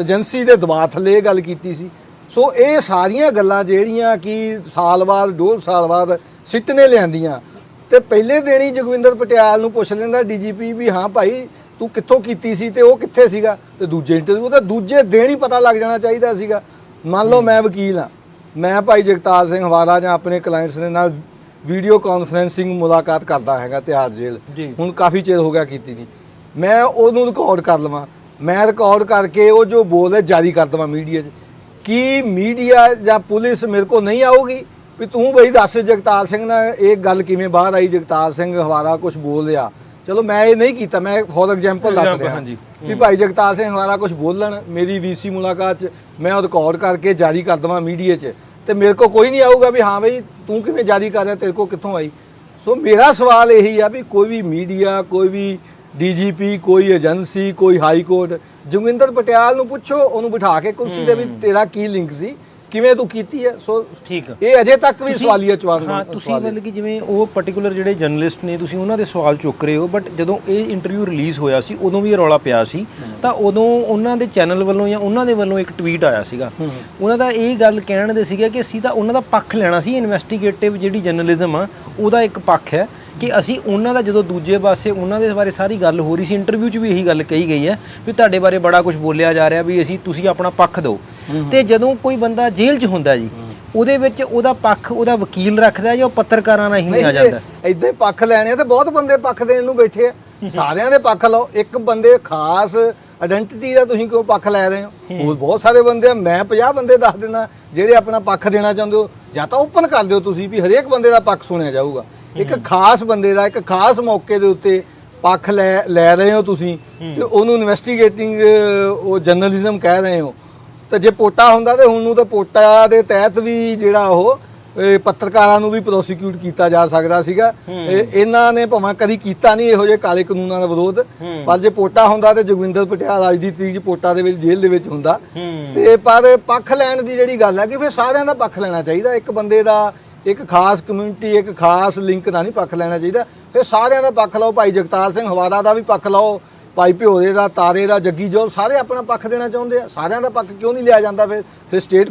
[SPEAKER 1] ਏਜੰਸੀ ਦੇ ਦਬਾਅ ਥੱਲੇ ਗੱਲ ਕੀਤੀ ਸੀ? ਸੋ ਇਹ ਸਾਰੀਆਂ ਗੱਲਾਂ ਜਿਹੜੀਆਂ ਕਿ ਸਾਲ ਬਾਅਦ, ਡੋਢ ਸਾਲ ਬਾਅਦ ਸਿੱਟ ਨੇ ਲਿਆਂਦੀਆਂ। ਤੇ ਪਹਿਲੇ ਦਿਨ ਹੀ ਜਗਵਿੰਦਰ ਪਟਿਆਲ ਨੂੰ ਪੁੱਛ ਲੈਂਦਾ ਡੀਜੀਪੀ ਵੀ, ਹਾਂ ਭਾਈ, ਤੂੰ ਕਿੱਥੋਂ ਕੀਤੀ ਸੀ ਤੇ ਉਹ ਕਿੱਥੇ ਸੀਗਾ? ਤੇ ਦੂਜੇ ਇੰਟਰਵਿਊ ਤਾਂ ਦੂਜੇ ਦਿਨ ਹੀ ਪਤਾ ਲੱਗ ਜਾਣਾ ਚਾਹੀਦਾ ਸੀਗਾ। ਮੰਨ ਲਓ ਮੈਂ ਵਕੀਲ ਹਾਂ। ਮੈਂ ਭਾਈ ਜਗਤਾਰ ਸਿੰਘ ਹਵਾਲਾ ਜਾਂ ਆਪਣੇ ਕਲਾਇੰਟਸ ਦੇ ਨਾਲ ਵੀਡੀਓ ਕਾਨਫਰੈਂਸਿੰਗ ਮੁਲਾਕਾਤ ਕਰਦਾ ਹੈਗਾ ਤਿਹਾੜ
[SPEAKER 2] ਜੀ।
[SPEAKER 1] ਜੇਲ੍ਹ ਹੁਣ ਕਾਫੀ ਚਿਰ ਹੋ ਗਿਆ ਕੀਤੀ ਨਹੀਂ। ਮੈਂ ਉਹਨੂੰ ਰਿਕਾਰਡ ਕਰ ਲਵਾਂ। ਮੈਂ ਰਿਕਾਰਡ ਕਰਕੇ ਉਹ ਜੋ ਬੋਲ ਜਾਰੀ ਕਰ ਦਵਾਂ ਮੀਡੀਆ 'ਚ। ਕੀ ਮੀਡੀਆ ਜਾਂ ਪੁਲਿਸ ਮੇਰੇ ਕੋਲ ਨਹੀਂ ਆਊਗੀ? ਵੀ ਤੂੰ ਬਈ ਦੱਸ ਜਗਤਾਰ ਸਿੰਘ ਨਾਲ ਇਹ ਗੱਲ ਕਿਵੇਂ ਬਾਹਰ ਆਈ? ਜਗਤਾਰ ਸਿੰਘ ਹਵਾਰਾ ਕੁਝ ਬੋਲ ਰਿਹਾ। ਚਲੋ ਮੈਂ ਇਹ ਨਹੀਂ ਕੀਤਾ ਮੈਂ ਫੋਰ ਐਗਜ਼ਾਮਪਲ ਦੱਸ
[SPEAKER 2] Example,
[SPEAKER 1] ਰਿਹਾ।
[SPEAKER 2] ਹਾਂਜੀ।
[SPEAKER 1] ਵੀ ਭਾਈ ਜਗਤਾਰ ਸਿੰਘ ਹਮਾਰਾ ਕੁਝ ਬੋਲਣ ਮੇਰੀ ਵੀਸੀ ਮੁਲਾਕਾਤ 'ਚ ਮੈਂ ਉਹ ਰਿਕਾਰਡ ਕਰਕੇ ਜਾਰੀ ਕਰ ਦਵਾਂ ਮੀਡੀਆ 'ਚ। ਤੇ ਮੇਰੇ ਕੋ ਕੋਈ ਨਹੀਂ ਆਊਗਾ ਵੀ ਹਾਂ ਬਈ ਤੂੰ ਕਿਵੇਂ ਜਾਰੀ ਕਰ ਰਿਹਾ ਤੇਰੇ ਕੋ ਕਿੱਥੋਂ ਆਈ? ਸੋ ਮੇਰਾ ਸਵਾਲ ਇਹੀ ਆ ਵੀ ਕੋਈ ਵੀ ਮੀਡੀਆ ਕੋਈ ਵੀ ਡੀਜੀਪੀ ਕੋਈ ਏਜੰਸੀ ਕੋਈ ਹਾਈ ਕੋਰਟ ਜੋਗਿੰਦਰ ਪਟਿਆਲ ਨੂੰ ਪੁੱਛੋ ਉਹਨੂੰ ਬਿਠਾ ਕੇ ਕੁਰਸੀ ਤੇ ਵੀ ਤੇਰਾ ਕੀ ਲਿੰਕ ਸੀ? ਕਿਵੇਂ ਤੂੰ ਕੀਤੀ ਹੈ? ਸੋ
[SPEAKER 2] ਠੀਕ
[SPEAKER 1] ਇਹ ਅਜੇ ਤੱਕ ਵੀ ਸਵਾਲੀਆ ਚਵਾਲ
[SPEAKER 2] ਹਾਂ ਤੁਸੀਂ ਮਤਲਬ ਕਿ ਜਿਵੇਂ ਉਹ ਪਾਰਟਿਕੂਲਰ ਜਿਹੜੇ ਜਰਨਲਿਸਟ ਨੇ ਤੁਸੀਂ ਉਹਨਾਂ ਦੇ ਸਵਾਲ ਚੁੱਕ ਰਹੇ ਹੋ ਬਟ ਜਦੋਂ ਇਹ ਇੰਟਰਵਿਊ ਰਿਲੀਜ਼ ਹੋਇਆ ਸੀ ਉਦੋਂ ਵੀ ਇਹ ਰੌਲਾ ਪਿਆ ਸੀ। ਤਾਂ ਉਦੋਂ ਉਹਨਾਂ ਦੇ ਚੈਨਲ ਵੱਲੋਂ ਜਾਂ ਉਹਨਾਂ ਦੇ ਵੱਲੋਂ ਇੱਕ ਟਵੀਟ ਆਇਆ ਸੀਗਾ। ਉਹਨਾਂ ਦਾ ਇਹ ਗੱਲ ਕਹਿਣ ਦੇ ਸੀਗਾ ਕਿ ਅਸੀਂ ਤਾਂ ਉਹਨਾਂ ਦਾ ਪੱਖ ਲੈਣਾ ਸੀ ਇਨਵੈਸਟੀਗੇਟਿਵ ਜਿਹੜੀ ਜਰਨਲਿਜ਼ਮ ਆ ਉਹਦਾ ਇੱਕ ਪੱਖ ਹੈ। ਕਿ ਅਸੀਂ ਉਹਨਾਂ ਦਾ ਜਦੋਂ ਦੂਜੇ ਪਾਸੇ ਉਹਨਾਂ ਦੇ ਬਾਰੇ ਸਾਰੀ ਗੱਲ ਹੋ ਰਹੀ ਸੀ ਇੰਟਰਵਿਊ 'ਚ ਵੀ ਇਹੀ ਗੱਲ ਕਹੀ ਗਈ ਹੈ ਵੀ ਤੁਹਾਡੇ ਬਾਰੇ ਬੜਾ ਕੁਝ ਬੋਲਿਆ ਜਾ ਰਿਹਾ ਵੀ ਅਸੀਂ ਤੁਸੀਂ ਆਪਣਾ ਪੱਖ ਦਿਓ। ਤੇ ਜਦੋਂ ਕੋਈ ਬੰਦਾ ਜੇਲ੍ਹ 'ਚ ਹੁੰਦਾ ਜੀ ਉਹਦੇ ਵਿੱਚ ਉਹਦਾ ਪੱਖ ਉਹਦਾ ਵਕੀਲ ਰੱਖਦਾ ਜਾਂ ਉਹ ਪੱਤਰਕਾਰਾਂ ਰਾਹੀਂ ਲਿਆ ਜਾਂਦਾ?
[SPEAKER 1] ਇਦਾਂ ਹੀ ਪੱਖ ਲੈਣੇ ਆ ਤੇ ਬਹੁਤ ਬੰਦੇ ਪੱਖ ਦੇਣ ਨੂੰ ਬੈਠੇ ਆ। ਸਾਰਿਆਂ ਦੇ ਪੱਖ ਲਓ। ਇੱਕ ਬੰਦੇ ਖਾਸ ਆਇਡੈਂਟੀਟੀ ਦਾ ਤੁਸੀਂ ਕਿਉਂ ਪੱਖ ਲੈ ਰਹੇ ਹੋ? ਹੋਰ ਬਹੁਤ ਸਾਰੇ ਬੰਦੇ ਆ ਮੈਂ 50 ਬੰਦੇ ਦੱਸ ਦਿੰਦਾ ਜਿਹੜੇ ਆਪਣਾ ਪੱਖ ਦੇਣਾ ਚਾਹੁੰਦੇ ਹੋ ਜਾਂ ਤਾਂ ਓਪਨ ਕਰ ਦਿਓ ਤੁਸੀਂ ਵੀ ਹਰੇਕ ਬੰਦੇ ਦਾ ਪੱਖ ਸੁਣਿਆ ਜਾਊਗਾ। ਇੱਕ ਖਾਸ ਬੰਦੇ ਦਾ ਇੱਕ ਖਾਸ ਮੌਕੇ ਦੇ ਉੱਤੇ ਪੱਖ ਲੈ ਲੈ ਰਹੇ ਹੋ ਤੁਸੀਂ ਤੇ ਉਹਨੂੰ ਇਨਵੈਸਟੀਗੇਟਿੰਗ ਉਹ ਜਰਨਲਿਜ਼ਮ ਕਹਿ ਰਹੇ ਹੋ। ਤੇ ਜੇ ਪੋਟਾ ਹੁੰਦਾ ਤੇ ਹੁਣ ਨੂੰ ਤਾਂ ਪੋਟਾ ਦੇ ਤਹਿਤ ਵੀ ਜਿਹੜਾ ਉਹ ਪੱਤਰਕਾਰਾਂ ਨੂੰ ਵੀ ਪ੍ਰੋਸੀਕਿਊਟ ਕੀਤਾ ਜਾ ਸਕਦਾ ਸੀਗਾ। ਇਹ ਇਹਨਾਂ ਨੇ ਭਾਵੇਂ ਕਦੀ ਕੀਤਾ ਨਹੀਂ ਇਹੋ ਜਿਹੇ ਕਾਲੇ ਕਾਨੂੰਨਾਂ ਦਾ ਵਿਰੋਧ। ਪਰ ਜੇ ਪੋਟਾ ਹੁੰਦਾ ਤੇ ਜੋਗਿੰਦਰ ਪਟਿਆਲ ਅੱਜ ਦੀ ਤਰੀਕ ਪੋਟਾ ਦੇ ਵਿੱਚ ਜੇਲ੍ਹ ਦੇ ਵਿੱਚ ਹੁੰਦਾ। ਤੇ ਪਰ ਪੱਖ ਲੈਣ ਦੀ ਜਿਹੜੀ ਗੱਲ ਹੈ ਕਿ ਫਿਰ ਸਾਰਿਆਂ ਦਾ ਪੱਖ ਲੈਣਾ ਚਾਹੀਦਾ। ਇੱਕ ਬੰਦੇ ਦਾ ਇੱਕ ਖਾਸ ਕਮਿਊਨਿਟੀ ਇੱਕ ਖਾਸ ਲਿੰਕ ਦਾ ਨਹੀਂ ਪੱਖ ਲੈਣਾ ਚਾਹੀਦਾ। ਫਿਰ ਸਾਰਿਆਂ ਦਾ ਪੱਖ ਲਓ, ਭਾਈ ਜਗਤਾਰ ਸਿੰਘ ਹਵਾਰਾ ਦਾ ਵੀ ਪੱਖ ਲਓ, ਭਾਈ ਭਿਓਰੇ ਦਾ, ਤਾਰੇ ਦਾ, ਜੱਗੀ ਜੋ ਸਾਰੇ ਆਪਣਾ ਪੱਖ ਦੇਣਾ ਚਾਹੁੰਦੇ ਆ। ਸਾਰਿਆਂ ਦਾ ਪੱਖ ਕਿਉਂ ਨਹੀਂ ਲਿਆ ਜਾਂਦਾ ਫਿਰ? ਫਿਰ ਸਟੇਟ